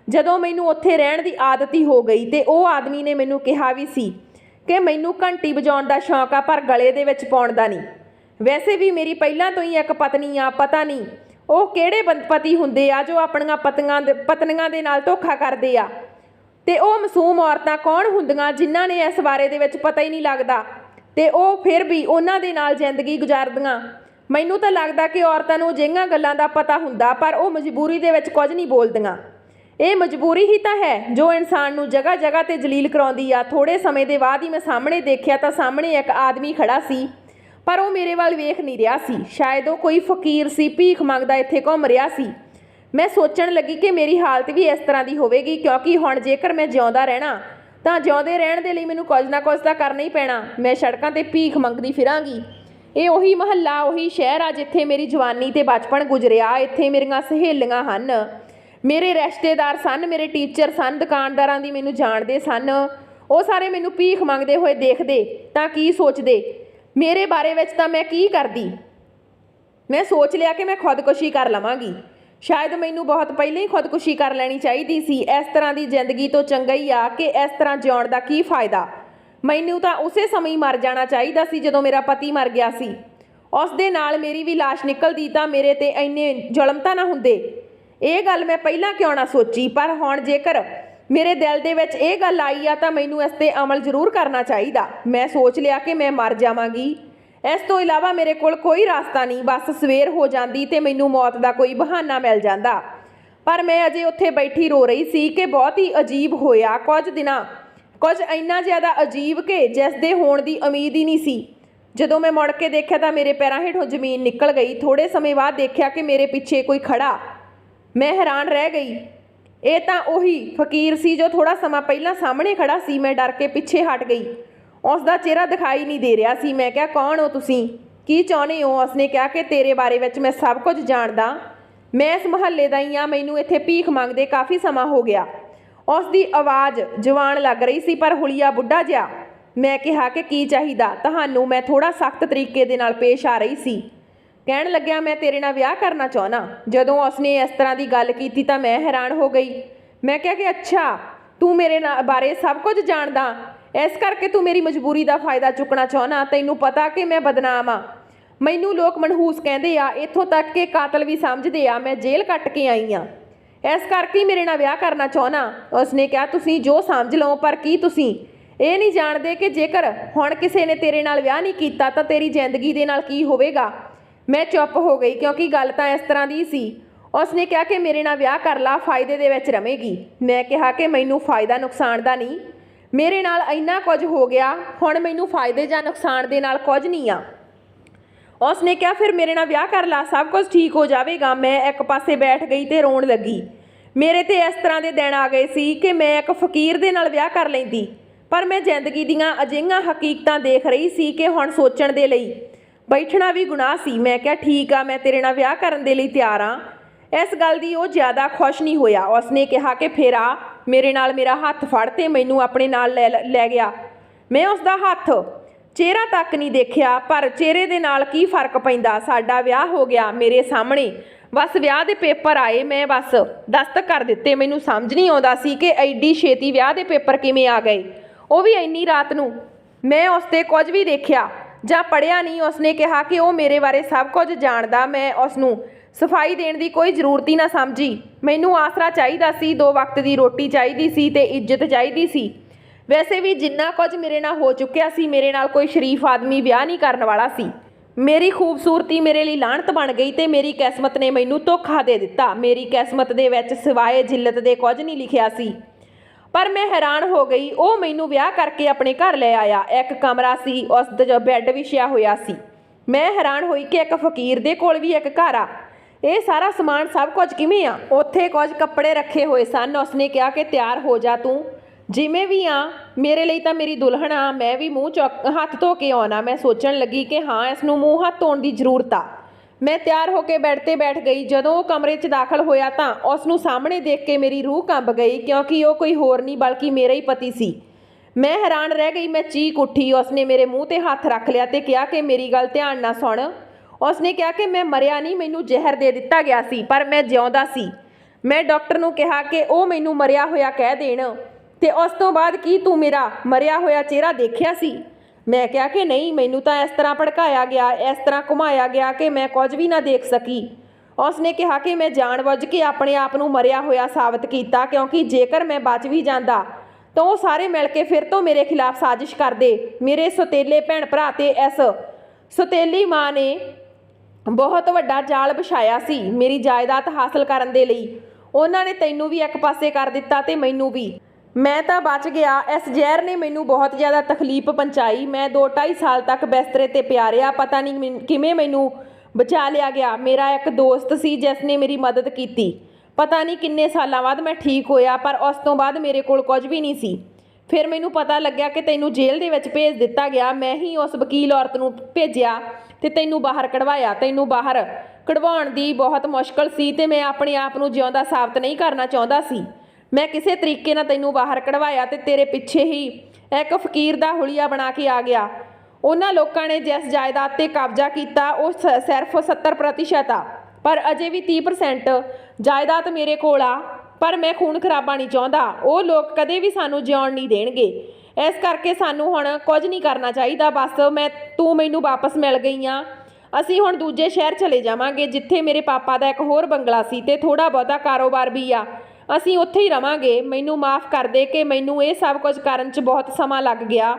ਜਦੋਂ ਮੈਨੂੰ ਉੱਥੇ ਰਹਿਣ ਦੀ ਆਦਤ ਹੀ ਹੋ ਗਈ ਤੇ ਉਹ ਆਦਮੀ ਨੇ ਮੈਨੂੰ ਕਿਹਾ ਵੀ ਸੀ ਕਿ ਮੈਨੂੰ ਘੰਟੀ ਵਜਾਉਣ ਦਾ ਸ਼ੌਂਕ ਆ, ਪਰ ਗਲੇ ਦੇ ਵਿੱਚ ਪਾਉਣ ਦਾ ਨਹੀਂ। ਵੈਸੇ ਵੀ ਮੇਰੀ ਪਹਿਲਾਂ ਤੋਂ ਹੀ ਇੱਕ ਪਤਨੀ ਆ, ਪਤਾ ਨਹੀਂ ਉਹ ਕਿਹੜੇ ਬੰਦ- ਪਤੀ ਹੁੰਦੇ ਆ, ਜੋ ਆਪਣੀਆਂ ਪਤੀਆਂ ਦੇ, ਪਤਨੀਆਂ ਦੇ ਨਾਲ ਧੋਖਾ ਕਰਦੇ ਆ। ਤੇ ਉਹ ਮਾਸੂਮ ਔਰਤਾਂ ਕੌਣ ਹੁੰਦੀਆਂ, ਜਿਨ੍ਹਾਂ ਨੇ ਇਸ ਬਾਰੇ ਦੇ ਵਿੱਚ ਪਤਾ ਹੀ ਨਹੀਂ ਲੱਗਦਾ। ਤੇ ਉਹ ਫਿਰ ਵੀ ਉਹਨਾਂ ਦੇ ਨਾਲ ਜ਼ਿੰਦਗੀ ਗੁਜ਼ਾਰਦੀਆਂ। ਮੈਨੂੰ ਤਾਂ ਲੱਗਦਾ ਕਿ ਔਰਤਾਂ ਨੂੰ ਅਜਿਹੀਆਂ ਗੱਲਾਂ ਦਾ ਪਤਾ ਹੁੰਦਾ, ਪਰ ਉਹ ਮਜਬੂਰੀ ਦੇ ਵਿੱਚ ਕੁਝ ਨਹੀਂ ਬੋਲਦੀਆਂ। ਇਹ ਮਜਬੂਰੀ ਹੀ ਤਾਂ ਹੈ, ਜੋ ਇਨਸਾਨ ਨੂੰ ਜਗ੍ਹਾ ਜਗ੍ਹਾ ਤੇ ਜਲੀਲ ਕਰਾਉਂਦੀ ਆ। ਥੋੜੇ ਸਮੇਂ ਦੇ ਬਾਅਦ ਹੀ ਮੈਂ ਸਾਹਮਣੇ ਦੇਖਿਆ ਤਾਂ ਸਾਹਮਣੇ ਇੱਕ ਆਦਮੀ ਖੜਾ ਸੀ, ਪਰ ਉਹ ਮੇਰੇ ਵੱਲ ਵੇਖ ਨਹੀਂ ਰਿਹਾ ਸੀ। ਸ਼ਾਇਦ ਉਹ ਕੋਈ ਫਕੀਰ ਸੀ, ਭੀਖ ਮੰਗਦਾ ਇੱਥੇ ਘੁੰਮ ਰਿਹਾ ਸੀ। ਮੈਂ ਸੋਚਣ ਲੱਗੀ ਕਿ ਮੇਰੀ ਹਾਲਤ ਵੀ ਇਸ ਤਰ੍ਹਾਂ ਦੀ ਹੋਵੇਗੀ, ਕਿਉਂਕਿ ਹੁਣ ਜੇਕਰ ਮੈਂ ਜਿਉਂਦਾ ਰਹਿਣਾ ਤਾਂ ਜਿਉਂਦੇ ਰਹਿਣ ਦੇ ਲਈ ਮੈਨੂੰ ਕੁਝ ਨਾ ਕੁਝ ਤਾਂ ਕਰਨਾ ਹੀ ਪੈਣਾ। ਮੈਂ ਸੜਕਾਂ ਤੇ ਭੀਖ ਮੰਗਦੀ ਫਿਰਾਂਗੀ। ਇਹ ਉਹੀ ਮਹੱਲਾ, ਉਹੀ ਸ਼ਹਿਰ ਆ ਜਿੱਥੇ ਮੇਰੀ ਜਵਾਨੀ ਤੇ ਬਚਪਨ ਗੁਜ਼ਰਿਆ, ਇੱਥੇ ਮੇਰੀਆਂ ਸਹੇਲੀਆਂ ਹਨ। ਮੇਰੇ ਰਿਸ਼ਤੇਦਾਰ ਸਨ, ਮੇਰੇ ਟੀਚਰ ਸਨ, ਦੁਕਾਨਦਾਰਾਂ ਦੀ ਮੈਨੂੰ ਜਾਣਦੇ ਸਨ। ਉਹ ਸਾਰੇ ਮੈਨੂੰ ਭੀਖ ਮੰਗਦੇ ਹੋਏ ਦੇਖਦੇ, ਤਾਂ ਕੀ ਸੋਚਦੇ? ਮੇਰੇ ਬਾਰੇ ਵਿੱਚ ਤਾਂ ਮੈਂ ਕੀ ਕਰਦੀ? ਮੈਂ ਸੋਚ ਲਿਆ ਕਿ ਮੈਂ ਖੁਦਕੁਸ਼ੀ ਕਰ ਲਵਾਂਗੀ। ਸ਼ਾਇਦ ਮੈਨੂੰ ਬਹੁਤ ਪਹਿਲਾਂ ਹੀ ਖੁਦਕੁਸ਼ੀ ਕਰ ਲੈਣੀ ਚਾਹੀਦੀ ਸੀ। ਇਸ ਤਰ੍ਹਾਂ ਦੀ ਜ਼ਿੰਦਗੀ ਤੋਂ ਚੰਗਾ ਹੀ ਆ ਕਿ ਇਸ ਤਰ੍ਹਾਂ ਜਿਉਣ ਦਾ ਕੀ ਫਾਇਦਾ। ਮੈਨੂੰ ਤਾਂ ਉਸੇ ਸਮੇਂ ਹੀ ਮਰ ਜਾਣਾ ਚਾਹੀਦਾ ਸੀ ਜਦੋਂ ਮੇਰਾ ਪਤੀ ਮਰ ਗਿਆ ਸੀ। ਉਸ ਦੇ ਨਾਲ ਮੇਰੀ ਵੀ ਲਾਸ਼ ਨਿਕਲਦੀ ਤਾਂ ਮੇਰੇ ਤੇ ਇੰਨੇ ਜ਼ੁਲਮ ਤਾਂ ਨਾ ਹੁੰਦੇ। ਇਹ ਗੱਲ ਮੈਂ ਪਹਿਲਾਂ ਕਿਉਂ ਨਾ ਸੋਚੀ? ਪਰ ਹੁਣ ਜੇਕਰ ਮੇਰੇ ਦਿਲ ਦੇ ਵਿੱਚ ਇਹ ਗੱਲ ਆਈ ਆ ਤਾਂ ਮੈਨੂੰ ਇਸ ਤੇ ਅਮਲ ਜ਼ਰੂਰ ਕਰਨਾ ਚਾਹੀਦਾ। ਮੈਂ ਸੋਚ ਲਿਆ ਕਿ ਮੈਂ ਮਰ ਜਾਵਾਂਗੀ। ਇਸ ਤੋਂ ਇਲਾਵਾ ਮੇਰੇ ਕੋਲ ਕੋਈ ਰਾਸਤਾ ਨਹੀਂ, ਬਸ ਸਵੇਰ ਹੋ ਜਾਂਦੀ ਤੇ ਮੈਨੂੰ ਮੌਤ ਦਾ ਕੋਈ ਬਹਾਨਾ ਮਿਲ ਜਾਂਦਾ। ਪਰ ਮੈਂ ਅਜੇ ਉੱਥੇ ਬੈਠੀ ਰੋ ਰਹੀ ਸੀ ਕਿ ਬਹੁਤ ਹੀ ਅਜੀਬ ਹੋਇਆ ਕੁਝ ਦਿਨਾਂ, ਕੁਝ ਇੰਨਾ ਜ਼ਿਆਦਾ ਅਜੀਬ ਕਿ ਜਿਸ ਦੇ ਹੋਣ ਦੀ ਉਮੀਦ ਹੀ ਨਹੀਂ ਸੀ। ਜਦੋਂ ਮੈਂ ਮੁੜ ਕੇ ਦੇਖਿਆ ਤਾਂ ਮੇਰੇ ਪੈਰਾਂ ਹੇਠੋਂ ਜ਼ਮੀਨ ਨਿਕਲ ਗਈ। ਥੋੜੇ ਸਮੇਂ ਬਾਅਦ ਦੇਖਿਆ ਕਿ ਮੇਰੇ ਪਿੱਛੇ ਕੋਈ ਖੜਾ ਮੈਂ ਹੈਰਾਨ ਰਹਿ ਗਈ। ਇਹ ਤਾਂ ਉਹੀ ਫਕੀਰ ਸੀ ਜੋ ਥੋੜਾ ਸਮਾਂ ਪਹਿਲਾਂ ਸਾਹਮਣੇ ਖੜਾ ਸੀ। ਮੈਂ ਡਰ ਕੇ ਪਿੱਛੇ ਹਟ ਗਈ। ਉਸ ਦਾ ਚਿਹਰਾ ਦਿਖਾਈ ਨਹੀਂ ਦੇ ਰਿਹਾ ਸੀ। ਮੈਂ ਕਿਹਾ, ਕੌਣ ਹੋ ਤੁਸੀਂ? ਕੀ ਚਾਹੁੰਦੇ ਹੋ? ਉਸਨੇ ਕਿਹਾ ਕਿ ਤੇਰੇ ਬਾਰੇ ਵਿੱਚ ਮੈਂ ਸਭ ਕੁਝ ਜਾਣਦਾ। ਮੈਂ ਇਸ ਮਹੱਲੇ ਦਾ ਹੀ ਆ ਮੈਨੂੰ ਇੱਥੇ ਭੀਖ ਮੰਗਦੇ ਕਾਫੀ ਸਮਾਂ ਹੋ ਗਿਆ। ਉਸ ਦੀ ਆਵਾਜ਼ ਜਵਾਨ ਲੱਗ ਰਹੀ ਸੀ, ਪਰ ਹੁਲੀਆ ਬੁੱਢਾ ਜਿਹਾ। ਮੈਂ ਕਿਹਾ ਕਿ ਕੀ ਚਾਹੀਦਾ? ਤੁਹਾਨੂੰ ਮੈਂ ਥੋੜਾ ਸਖਤ ਤਰੀਕੇ ਦੇ ਨਾਲ ਪੇਸ਼ ਆ ਰਹੀ ਸੀ। ਕਹਿਣ ਲੱਗਿਆ, ਮੈਂ ਤੇਰੇ ਨਾਲ ਵਿਆਹ ਕਰਨਾ ਚਾਹਣਾ ਜਦੋਂ ਉਸਨੇ ਇਸ ਤਰ੍ਹਾਂ ਦੀ ਗੱਲ ਕੀਤੀ ਤਾਂ ਮੈਂ ਹੈਰਾਨ ਹੋ ਗਈ। ਮੈਂ ਕਿਹਾ ਕਿ, ਅੱਛਾ, ਤੂੰ ਮੇਰੇ ਨਾਲ ਬਾਰੇ ਸਭ ਕੁਝ ਜਾਣਦਾ। ਇਸ ਕਰਕੇ ਤੂੰ ਮੇਰੀ ਮਜਬੂਰੀ ਦਾ ਫਾਇਦਾ ਚੁੱਕਣਾ ਚਾਹਣਾ ਤੈਨੂੰ ਪਤਾ ਕਿ ਮੈਂ ਬਦਨਾਮ ਆ। ਮੈਨੂੰ ਲੋਕ ਮਨਹੂਸ ਕਹਿੰਦੇ ਆ, ਇੱਥੋਂ ਤੱਕ ਕਿ ਕਾਤਲ ਵੀ ਸਮਝਦੇ ਆ, ਮੈਂ ਜੇਲ੍ਹ ਕੱਟ ਕੇ ਆਈ ਆ। ਇਸ ਕਰਕੇ ਮੇਰੇ ਨਾਲ ਵਿਆਹ ਕਰਨਾ ਚਾਹਣਾ ਉਸਨੇ ਕਿਹਾ, ਤੁਸੀਂ ਜੋ ਸਮਝ ਲਓ, ਪਰ ਕੀ ਤੁਸੀਂ? ਇਹ ਨਹੀਂ ਜਾਣਦੇ ਕਿ ਜੇਕਰ ਹੁਣ ਕਿਸੇ ਨੇ ਤੇਰੇ ਨਾਲ ਵਿਆਹ ਨਹੀਂ ਕੀਤਾ, ਤਾਂ ਤੇਰੀ ਜ਼ਿੰਦਗੀ ਦੇ ਨਾਲ ਕੀ ਹੋਵੇਗਾ? ਮੈਂ ਚੁੱਪ ਹੋ ਗਈ, ਕਿਉਂਕਿ ਗੱਲ ਤਾਂ ਇਸ ਤਰ੍ਹਾਂ ਦੀ ਸੀ। ਉਸਨੇ ਕਿਹਾ ਕਿ ਮੇਰੇ ਨਾਲ ਵਿਆਹ ਕਰ ਲਾ, ਫਾਇਦੇ ਦੇ ਵਿੱਚ ਰਵੇਂਗੀ। ਮੈਂ ਕਿਹਾ ਕਿ ਮੈਨੂੰ ਫਾਇਦਾ ਨੁਕਸਾਨ ਦਾ ਨਹੀਂ। ਮੇਰੇ ਨਾਲ ਇੰਨਾ ਕੁਝ ਹੋ ਗਿਆ, ਹੁਣ ਮੈਨੂੰ ਫਾਇਦੇ ਜਾਂ ਨੁਕਸਾਨ ਦੇ ਨਾਲ ਕੁਝ ਨਹੀਂ ਆ। ਉਸ ਨੇ ਕਿਹਾ, ਫਿਰ ਮੇਰੇ ਨਾਲ ਵਿਆਹ ਕਰ ਲਾ, ਸਭ ਕੁਝ ਠੀਕ ਹੋ ਜਾਵੇਗਾ। ਮੈਂ ਇੱਕ ਪਾਸੇ ਬੈਠ ਗਈ ਤੇ ਰੋਣ ਲੱਗੀ। ਮੇਰੇ ਤੇ ਇਸ ਤਰ੍ਹਾਂ ਦੇ ਦਿਨ ਆ ਗਏ ਸੀ ਕਿ ਮੈਂ ਇੱਕ ਫਕੀਰ ਦੇ ਨਾਲ ਵਿਆਹ ਕਰ ਲੈਂਦੀ। ਪਰ ਮੈਂ ਜ਼ਿੰਦਗੀ ਦੀਆਂ ਅਜਿਹੀਆਂ ਹਕੀਕਤਾਂ ਦੇਖ ਰਹੀ ਸੀ ਕਿ ਹੁਣ ਸੋਚਣ ਦੇ ਲਈ ਬੈਠਣਾ ਵੀ ਗੁਨਾਹ ਸੀ। ਮੈਂ ਕਿਹਾ, ਠੀਕ ਆ, ਮੈਂ ਤੇਰੇ ਨਾਲ ਵਿਆਹ ਕਰਨ ਦੇ ਲਈ ਤਿਆਰ ਆ। ਇਸ ਗੱਲ ਦੀ ਉਹ ਜ਼ਿਆਦਾ ਖੁਸ਼ ਨਹੀਂ ਹੋਇਆ। ਉਸਨੇ ਕਿਹਾ ਕਿ, ਫੇਰ ਆ ਮੇਰੇ ਨਾਲ ਮੇਰਾ ਹੱਥ ਫੜ ਤੇ ਮੈਨੂੰ ਆਪਣੇ ਨਾਲ ਲੈ ਲੈ ਗਿਆ। ਮੈਂ ਉਸ ਦਾ ਹੱਥ ਚਿਹਰਾ ਤੱਕ ਨਹੀਂ ਦੇਖਿਆ, ਪਰ ਚਿਹਰੇ ਦੇ ਨਾਲ ਕੀ ਫ਼ਰਕ ਪੈਂਦਾ? ਸਾਡਾ ਵਿਆਹ ਹੋ ਗਿਆ ਮੇਰੇ ਸਾਹਮਣੇ। ਬਸ ਵਿਆਹ ਦੇ ਪੇਪਰ ਆਏ, ਮੈਂ ਬਸ ਦਸਤਕ ਕਰ ਦਿੱਤੇ। ਮੈਨੂੰ ਸਮਝ ਨਹੀਂ ਆਉਂਦਾ ਸੀ ਕਿ ਐਡੀ ਛੇਤੀ ਵਿਆਹ ਦੇ ਪੇਪਰ ਕਿਵੇਂ ਆ ਗਏ। ਉਹ ਵੀ ਇੰਨੀ ਰਾਤ ਨੂੰ। ਮੈਂ ਉਸ ਤੇ ਕੁਝ ਵੀ ਦੇਖਿਆ ਜਾਂ ਪੜਿਆ ਨਹੀਂ, ਉਸਨੇ ਕਿਹਾ ਕਿ ਉਹ ਮੇਰੇ ਬਾਰੇ ਸਭ ਕੁਝ ਜਾਣਦਾ। ਮੈਂ ਉਸ ਨੂੰ ਸਫ਼ਾਈ ਦੇਣ ਦੀ ਕੋਈ ਜ਼ਰੂਰਤ ਹੀ ਨਾ ਸਮਝੀ। ਮੈਨੂੰ ਆਸਰਾ ਚਾਹੀਦਾ ਸੀ, ਦੋ ਵਕਤ ਦੀ ਰੋਟੀ ਚਾਹੀਦੀ ਸੀ ਤੇ ਇੱਜ਼ਤ ਚਾਹੀਦੀ ਸੀ। ਵੈਸੇ ਵੀ ਜਿੰਨਾ ਕੁਝ ਮੇਰੇ ਨਾਲ ਹੋ ਚੁੱਕਿਆ ਸੀ, ਮੇਰੇ ਨਾਲ ਕੋਈ ਸ਼ਰੀਫ ਆਦਮੀ ਵਿਆਹ ਨਹੀਂ ਕਰਨ ਵਾਲਾ ਸੀ। ਮੇਰੀ ਖੂਬਸੂਰਤੀ ਮੇਰੇ ਲਈ ਲਾਹਣਤ ਬਣ ਗਈ ਤੇ ਮੇਰੀ ਕਿਸਮਤ ਨੇ ਮੈਨੂੰ ਧੋਖਾ ਦੇ ਦਿੱਤਾ। ਮੇਰੀ ਕਿਸਮਤ ਦੇ ਵਿੱਚ ਸਿਵਾਏ ਜਿੱਲਤ ਦੇ ਕੁਝ ਨਹੀਂ ਲਿਖਿਆ ਸੀ। ਪਰ ਮੈਂ ਹੈਰਾਨ ਹੋ ਗਈ, ਉਹ ਮੈਨੂੰ ਵਿਆਹ ਕਰਕੇ ਆਪਣੇ ਘਰ ਲੈ ਆਇਆ। ਇੱਕ ਕਮਰਾ ਸੀ, ਉਸ ਦਾ, ਬੈੱਡ ਵਿਛਿਆ ਹੋਇਆ ਸੀ। ਮੈਂ ਹੈਰਾਨ ਹੋਈ ਕਿ ਇੱਕ ਫਕੀਰ ਦੇ ਕੋਲ ਵੀ ਇੱਕ ਘਰ ਆ। ਇਹ ਸਾਰਾ ਸਮਾਨ ਸਭ ਕੁਝ ਕਿਵੇਂ ਆ? ਉੱਥੇ ਕੁਝ ਕੱਪੜੇ ਰੱਖੇ ਹੋਏ ਸਨ। ਉਸਨੇ ਕਿਹਾ ਕਿ ਤਿਆਰ ਹੋ ਜਾ ਤੂੰ। ਜਿਵੇਂ ਵੀ ਆ, ਮੇਰੇ ਲਈ ਤਾਂ ਮੇਰੀ ਦੁਲਹਨ ਆ। ਮੈਂ ਵੀ ਮੂੰਹ ਚੁੱਕ, ਹੱਥ ਧੋ ਕੇ ਆਉਣਾ। ਮੈਂ ਸੋਚਣ ਲੱਗੀ ਕਿ ਹਾਂ ਇਸ ਨੂੰ ਮੂੰਹ ਹੱਥ ਧੋਣ ਦੀ ਜ਼ਰੂਰਤ ਆ। ਮੈਂ ਤਿਆਰ ਹੋ ਕੇ ਬੈੱਡ ਤੇ ਬੈਠ ਗਈ। ਜਦੋਂ ਉਹ ਕਮਰੇ 'ਚ ਦਾਖਲ ਹੋਇਆ ਤਾਂ ਉਸ ਨੂੰ ਸਾਹਮਣੇ ਦੇਖ ਕੇ ਮੇਰੀ ਰੂਹ ਕੰਬ ਗਈ, ਕਿਉਂਕਿ ਉਹ ਕੋਈ ਹੋਰ ਨਹੀਂ, ਬਲਕਿ ਮੇਰਾ ਹੀ ਪਤੀ ਸੀ। ਮੈਂ ਹੈਰਾਨ ਰਹਿ ਗਈ। ਮੈਂ ਚੀਕ ਉੱਠੀ। ਉਸਨੇ ਮੇਰੇ ਮੂੰਹ ਤੇ ਹੱਥ ਰੱਖ ਲਿਆ ਤੇ ਕਿਹਾ ਕਿ ਮੇਰੀ ਗੱਲ ਧਿਆਨ ਨਾਲ ਸੁਣ। ਉਸਨੇ ਕਿਹਾ ਕਿ ਮੈਂ ਮਰਿਆ ਨਹੀਂ, ਮੈਨੂੰ ਜ਼ਹਿਰ ਦੇ ਦਿੱਤਾ ਗਿਆ ਸੀ, ਪਰ ਮੈਂ ਜਿਉਂਦਾ ਸੀ। ਮੈਂ ਡਾਕਟਰ ਨੂੰ ਕਿਹਾ ਕਿ ਉਹ ਮੈਨੂੰ ਮਰਿਆ ਹੋਇਆ ਕਹਿ ਦੇਣ। ਤੇ ਉਸ ਤੋਂ ਬਾਅਦ ਕੀ ਤੂੰ ਮੇਰਾ ਮਰਿਆ ਹੋਇਆ ਚਿਹਰਾ ਦੇਖਿਆ ਸੀ? ਮੈਂ ਕਿਹਾ ਕਿ ਨਹੀਂ, ਮੈਨੂੰ ਤਾਂ ਇਸ ਤਰ੍ਹਾਂ ਭੜਕਾਇਆ ਗਿਆ, ਇਸ ਤਰ੍ਹਾਂ ਘੁਮਾਇਆ ਗਿਆ ਕਿ ਮੈਂ ਕੁਝ ਵੀ ਨਾ ਦੇਖ ਸਕੀ। ਉਸਨੇ ਕਿਹਾ ਕਿ ਮੈਂ ਜਾਣਬੁੱਝ ਕੇ ਆਪਣੇ ਆਪ ਨੂੰ ਮਰਿਆ ਹੋਇਆ ਸਾਬਤ ਕੀਤਾ, ਕਿਉਂਕਿ ਜੇਕਰ ਮੈਂ ਬਚ ਵੀ ਜਾਂਦਾ, ਤਾਂ ਉਹ ਸਾਰੇ ਮਿਲ ਕੇ ਫਿਰ ਤੋਂ ਮੇਰੇ ਖਿਲਾਫ ਸਾਜ਼ਿਸ਼ ਕਰਦੇ। ਮੇਰੇ ਸੋਤੇਲੇ ਭੈਣ ਭਰਾ ਤੇ ਇਸ ਸੋਤੇਲੀ ਮਾਂ ਨੇ ਬਹੁਤ ਵੱਡਾ ਜਾਲ ਵਿਛਾਇਆ ਸੀ। ਮੇਰੀ ਜਾਇਦਾਦ ਹਾਸਲ ਕਰਨ ਦੇ ਲਈ। ਉਹਨਾਂ ਨੇ ਤੈਨੂੰ ਵੀ ਇੱਕ ਪਾਸੇ ਕਰ ਦਿੱਤਾ ਤੇ ਮੈਨੂੰ ਵੀ। ਮੈਂ ਤਾਂ ਬਚ ਗਿਆ। ਇਸ ਜ਼ਹਿਰ ਨੇ ਮੈਨੂੰ ਬਹੁਤ ਜ਼ਿਆਦਾ ਤਕਲੀਫ ਪਹੁੰਚਾਈ। ਮੈਂ 2.5 ਸਾਲ ਤੱਕ ਬਿਸਤਰੇ ਤੇ ਪਿਆ ਰਿਹਾ। ਪਤਾ ਨਹੀਂ ਮੈਨ- ਕਿਵੇਂ ਮੈਨੂੰ ਬਚਾ ਲਿਆ ਗਿਆ। ਮੇਰਾ ਇੱਕ ਦੋਸਤ ਸੀ ਜਿਸ ਨੇ ਮੇਰੀ ਮਦਦ ਕੀਤੀ। ਪਤਾ ਨਹੀਂ ਕਿੰਨੇ ਸਾਲਾਂ ਬਾਅਦ ਮੈਂ ਠੀਕ ਹੋਇਆ, ਪਰ ਉਸ ਤੋਂ ਬਾਅਦ ਮੇਰੇ ਕੋਲ ਕੁਝ ਵੀ ਨਹੀਂ ਸੀ। ਫਿਰ ਮੈਨੂੰ ਪਤਾ ਲੱਗਿਆ ਕਿ ਤੈਨੂੰ ਜੇਲ੍ਹ ਦੇ ਵਿੱਚ ਭੇਜ ਦਿੱਤਾ ਗਿਆ। ਮੈਂ ਹੀ ਉਸ ਵਕੀਲ ਔਰਤ ਨੂੰ ਭੇਜਿਆ। ਤੇ ਤੈਨੂੰ ਬਾਹਰ ਕਢਵਾਇਆ, ਤੈਨੂੰ ਬਾਹਰ ਕਢਵਾਉਣ ਦੀ ਬਹੁਤ ਮੁਸ਼ਕਲ ਸੀ ਤੇ ਮੈਂ ਆਪਣੇ ਆਪ ਨੂੰ ਜਿਉਂਦਾ ਸਾਬਤ ਨਹੀਂ ਕਰਨਾ ਚਾਹੁੰਦਾ ਸੀ। ਮੈਂ ਕਿਸੇ ਤਰੀਕੇ ਨਾਲ ਤੈਨੂੰ ਬਾਹਰ ਕਢਵਾਇਆ ਤੇ ਤੇਰੇ ਪਿੱਛੇ ਹੀ ਇੱਕ ਫਕੀਰ ਦਾ ਹੁਲੀਆ ਬਣਾ ਕੇ ਆ ਗਿਆ। ਉਹਨਾਂ ਲੋਕਾਂ ਨੇ ਜਿਸ ਜਾਇਦਾਦ ਤੇ ਕਬਜ਼ਾ ਕੀਤਾ, ਉਹ ਸ- ਸਿਰਫ 70% ਆ। ਪਰ ਅਜੇ ਵੀ 30% ਜਾਇਦਾਦ ਮੇਰੇ ਕੋਲ ਆ। ਪਰ ਮੈਂ ਖੂਨ ਖਰਾਬਾ ਨਹੀਂ ਚਾਹੁੰਦਾ। ਉਹ ਲੋਕ ਕਦੇ ਵੀ ਸਾਨੂੰ ਜਿਉਣ ਨਹੀਂ ਦੇਣਗੇ। ਇਸ ਕਰਕੇ ਸਾਨੂੰ ਹੁਣ ਕੁਝ ਨਹੀਂ ਕਰਨਾ ਚਾਹੀਦਾ, ਬਸ ਮੈਂ, ਤੂੰ ਮੈਨੂੰ ਵਾਪਸ ਮਿਲ ਗਈ ਆ। ਅਸੀਂ ਹੁਣ ਦੂਜੇ ਸ਼ਹਿਰ ਚਲੇ ਜਾਵਾਂਗੇ, ਜਿੱਥੇ ਮੇਰੇ ਪਾਪਾ ਦਾ ਇੱਕ ਹੋਰ ਬੰਗਲਾ ਸੀ ਤੇ ਥੋੜਾ ਬਹੁਤਾ ਕਾਰੋਬਾਰ ਵੀ ਆ। ਅਸੀਂ ਉੱਥੇ ਹੀ ਰਵਾਂਗੇ। ਮੈਨੂੰ ਮਾਫ ਕਰ ਦੇ ਕਿ ਮੈਨੂੰ ਇਹ ਸਭ ਕੁਝ ਕਰਨ 'ਚ ਬਹੁਤ ਸਮਾਂ ਲੱਗ ਗਿਆ।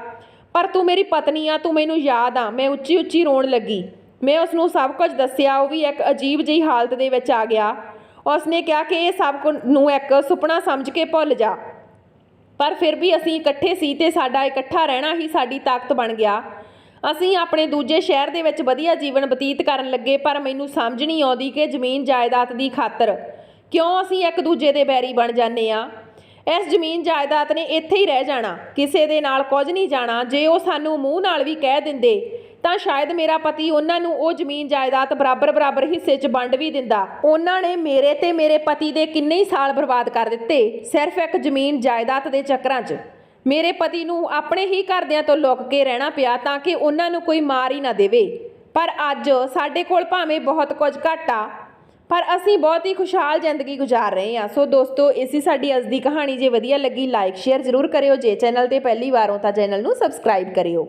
ਪਰ ਤੂੰ ਮੇਰੀ ਪਤਨੀ ਆ, ਤੂੰ ਮੈਨੂੰ ਯਾਦ ਆ। ਮੈਂ ਉੱਚੀ ਉੱਚੀ ਰੋਣ ਲੱਗੀ। ਮੈਂ ਉਸ ਨੂੰ ਸਭ ਕੁਝ ਦੱਸਿਆ, ਉਹ ਵੀ ਇੱਕ ਅਜੀਬ ਜਿਹੀ ਹਾਲਤ ਦੇ ਵਿੱਚ ਆ ਗਿਆ। ਉਸਨੇ ਕਿਹਾ ਕਿ ਇਹ ਸਭ ਕੁ- ਨੂੰ ਇੱਕ ਸੁਪਨਾ ਸਮਝ ਕੇ ਭੁੱਲ ਜਾ। ਪਰ ਫਿਰ ਵੀ ਅਸੀਂ ਇਕੱਠੇ ਸੀ ਤੇ ਸਾਡਾ ਇਕੱਠਾ ਰਹਿਣਾ ਹੀ ਸਾਡੀ ਤਾਕਤ ਬਣ ਗਿਆ। ਅਸੀਂ ਆਪਣੇ ਦੂਜੇ ਸ਼ਹਿਰ ਦੇ ਵਿੱਚ ਵਧੀਆ ਜੀਵਨ ਬਤੀਤ ਕਰਨ ਲੱਗੇ, ਪਰ ਮੈਨੂੰ ਸਮਝ ਨਹੀਂ ਆਉਂਦੀ ਕਿ ਜ਼ਮੀਨ ਜਾਇਦਾਦ ਦੀ ਖਾਤਰ ਕਿਉਂ ਅਸੀਂ ਇੱਕ ਦੂਜੇ ਦੇ ਬੈਰੀ ਬਣ ਜਾਂਦੇ ਆ ਇਸ ਜ਼ਮੀਨ ਜਾਇਦਾਦ ਨੇ ਇੱਥੇ ਹੀ ਰਹਿ ਜਾਣਾ, ਕਿਸੇ ਦੇ ਨਾਲ ਕੁਝ ਨਹੀਂ ਜਾਣਾ, ਜੇ ਉਹ ਸਾਨੂੰ ਮੂੰਹ ਨਾਲ ਵੀ ਕਹਿ ਦਿੰਦੇ ਤਾਂ ਸ਼ਾਇਦ ਮੇਰਾ ਪਤੀ ਉਹਨਾਂ ਨੂੰ ਉਹ ਜ਼ਮੀਨ ਜਾਇਦਾਦ ਬਰਾਬਰ ਬਰਾਬਰ ਹਿੱਸੇ 'ਚ ਵੰਡ ਵੀ ਦਿੰਦਾ। ਉਹਨਾਂ ਨੇ ਮੇਰੇ ਤੇ ਮੇਰੇ ਪਤੀ ਦੇ ਕਿੰਨੇ ਹੀ ਸਾਲ ਬਰਬਾਦ ਕਰ ਦਿੱਤੇ, ਸਿਰਫ ਇੱਕ ਜ਼ਮੀਨ ਜਾਇਦਾਦ ਦੇ ਚੱਕਰਾਂ 'ਚ। ਮੇਰੇ ਪਤੀ ਨੂੰ ਆਪਣੇ ਹੀ ਘਰਦਿਆਂ ਤੋਂ ਲੁੱਕ ਕੇ ਰਹਿਣਾ ਪਿਆ ਤਾਂ ਕਿ ਉਹਨਾਂ ਨੂੰ ਕੋਈ ਮਾਰ ਹੀ ਨਾ ਦੇਵੇ। ਪਰ ਅੱਜ ਸਾਡੇ ਕੋਲ ਭਾਵੇਂ ਬਹੁਤ ਕੁਝ ਘੱਟ ਆ, ਪਰ ਅਸੀਂ ਬਹੁਤ ਹੀ ਖੁਸ਼ਹਾਲ ਜ਼ਿੰਦਗੀ ਗੁਜ਼ਾਰ ਰਹੇ ਹਾਂ। ਸੋ ਦੋਸਤੋ, ਇਸੀ ਸਾਡੀ ਅੱਜ ਦੀ ਕਹਾਣੀ ਜੇ ਵਧੀਆ ਲੱਗੀ ਲਾਈਕ ਸ਼ੇਅਰ ਜ਼ਰੂਰ ਕਰਿਓ। ਜੇ ਚੈਨਲ ਤੇ ਪਹਿਲੀ ਵਾਰ ਹੋ ਤਾਂ ਚੈਨਲ ਨੂੰ ਸਬਸਕ੍ਰਾਈਬ ਕਰਿਓ।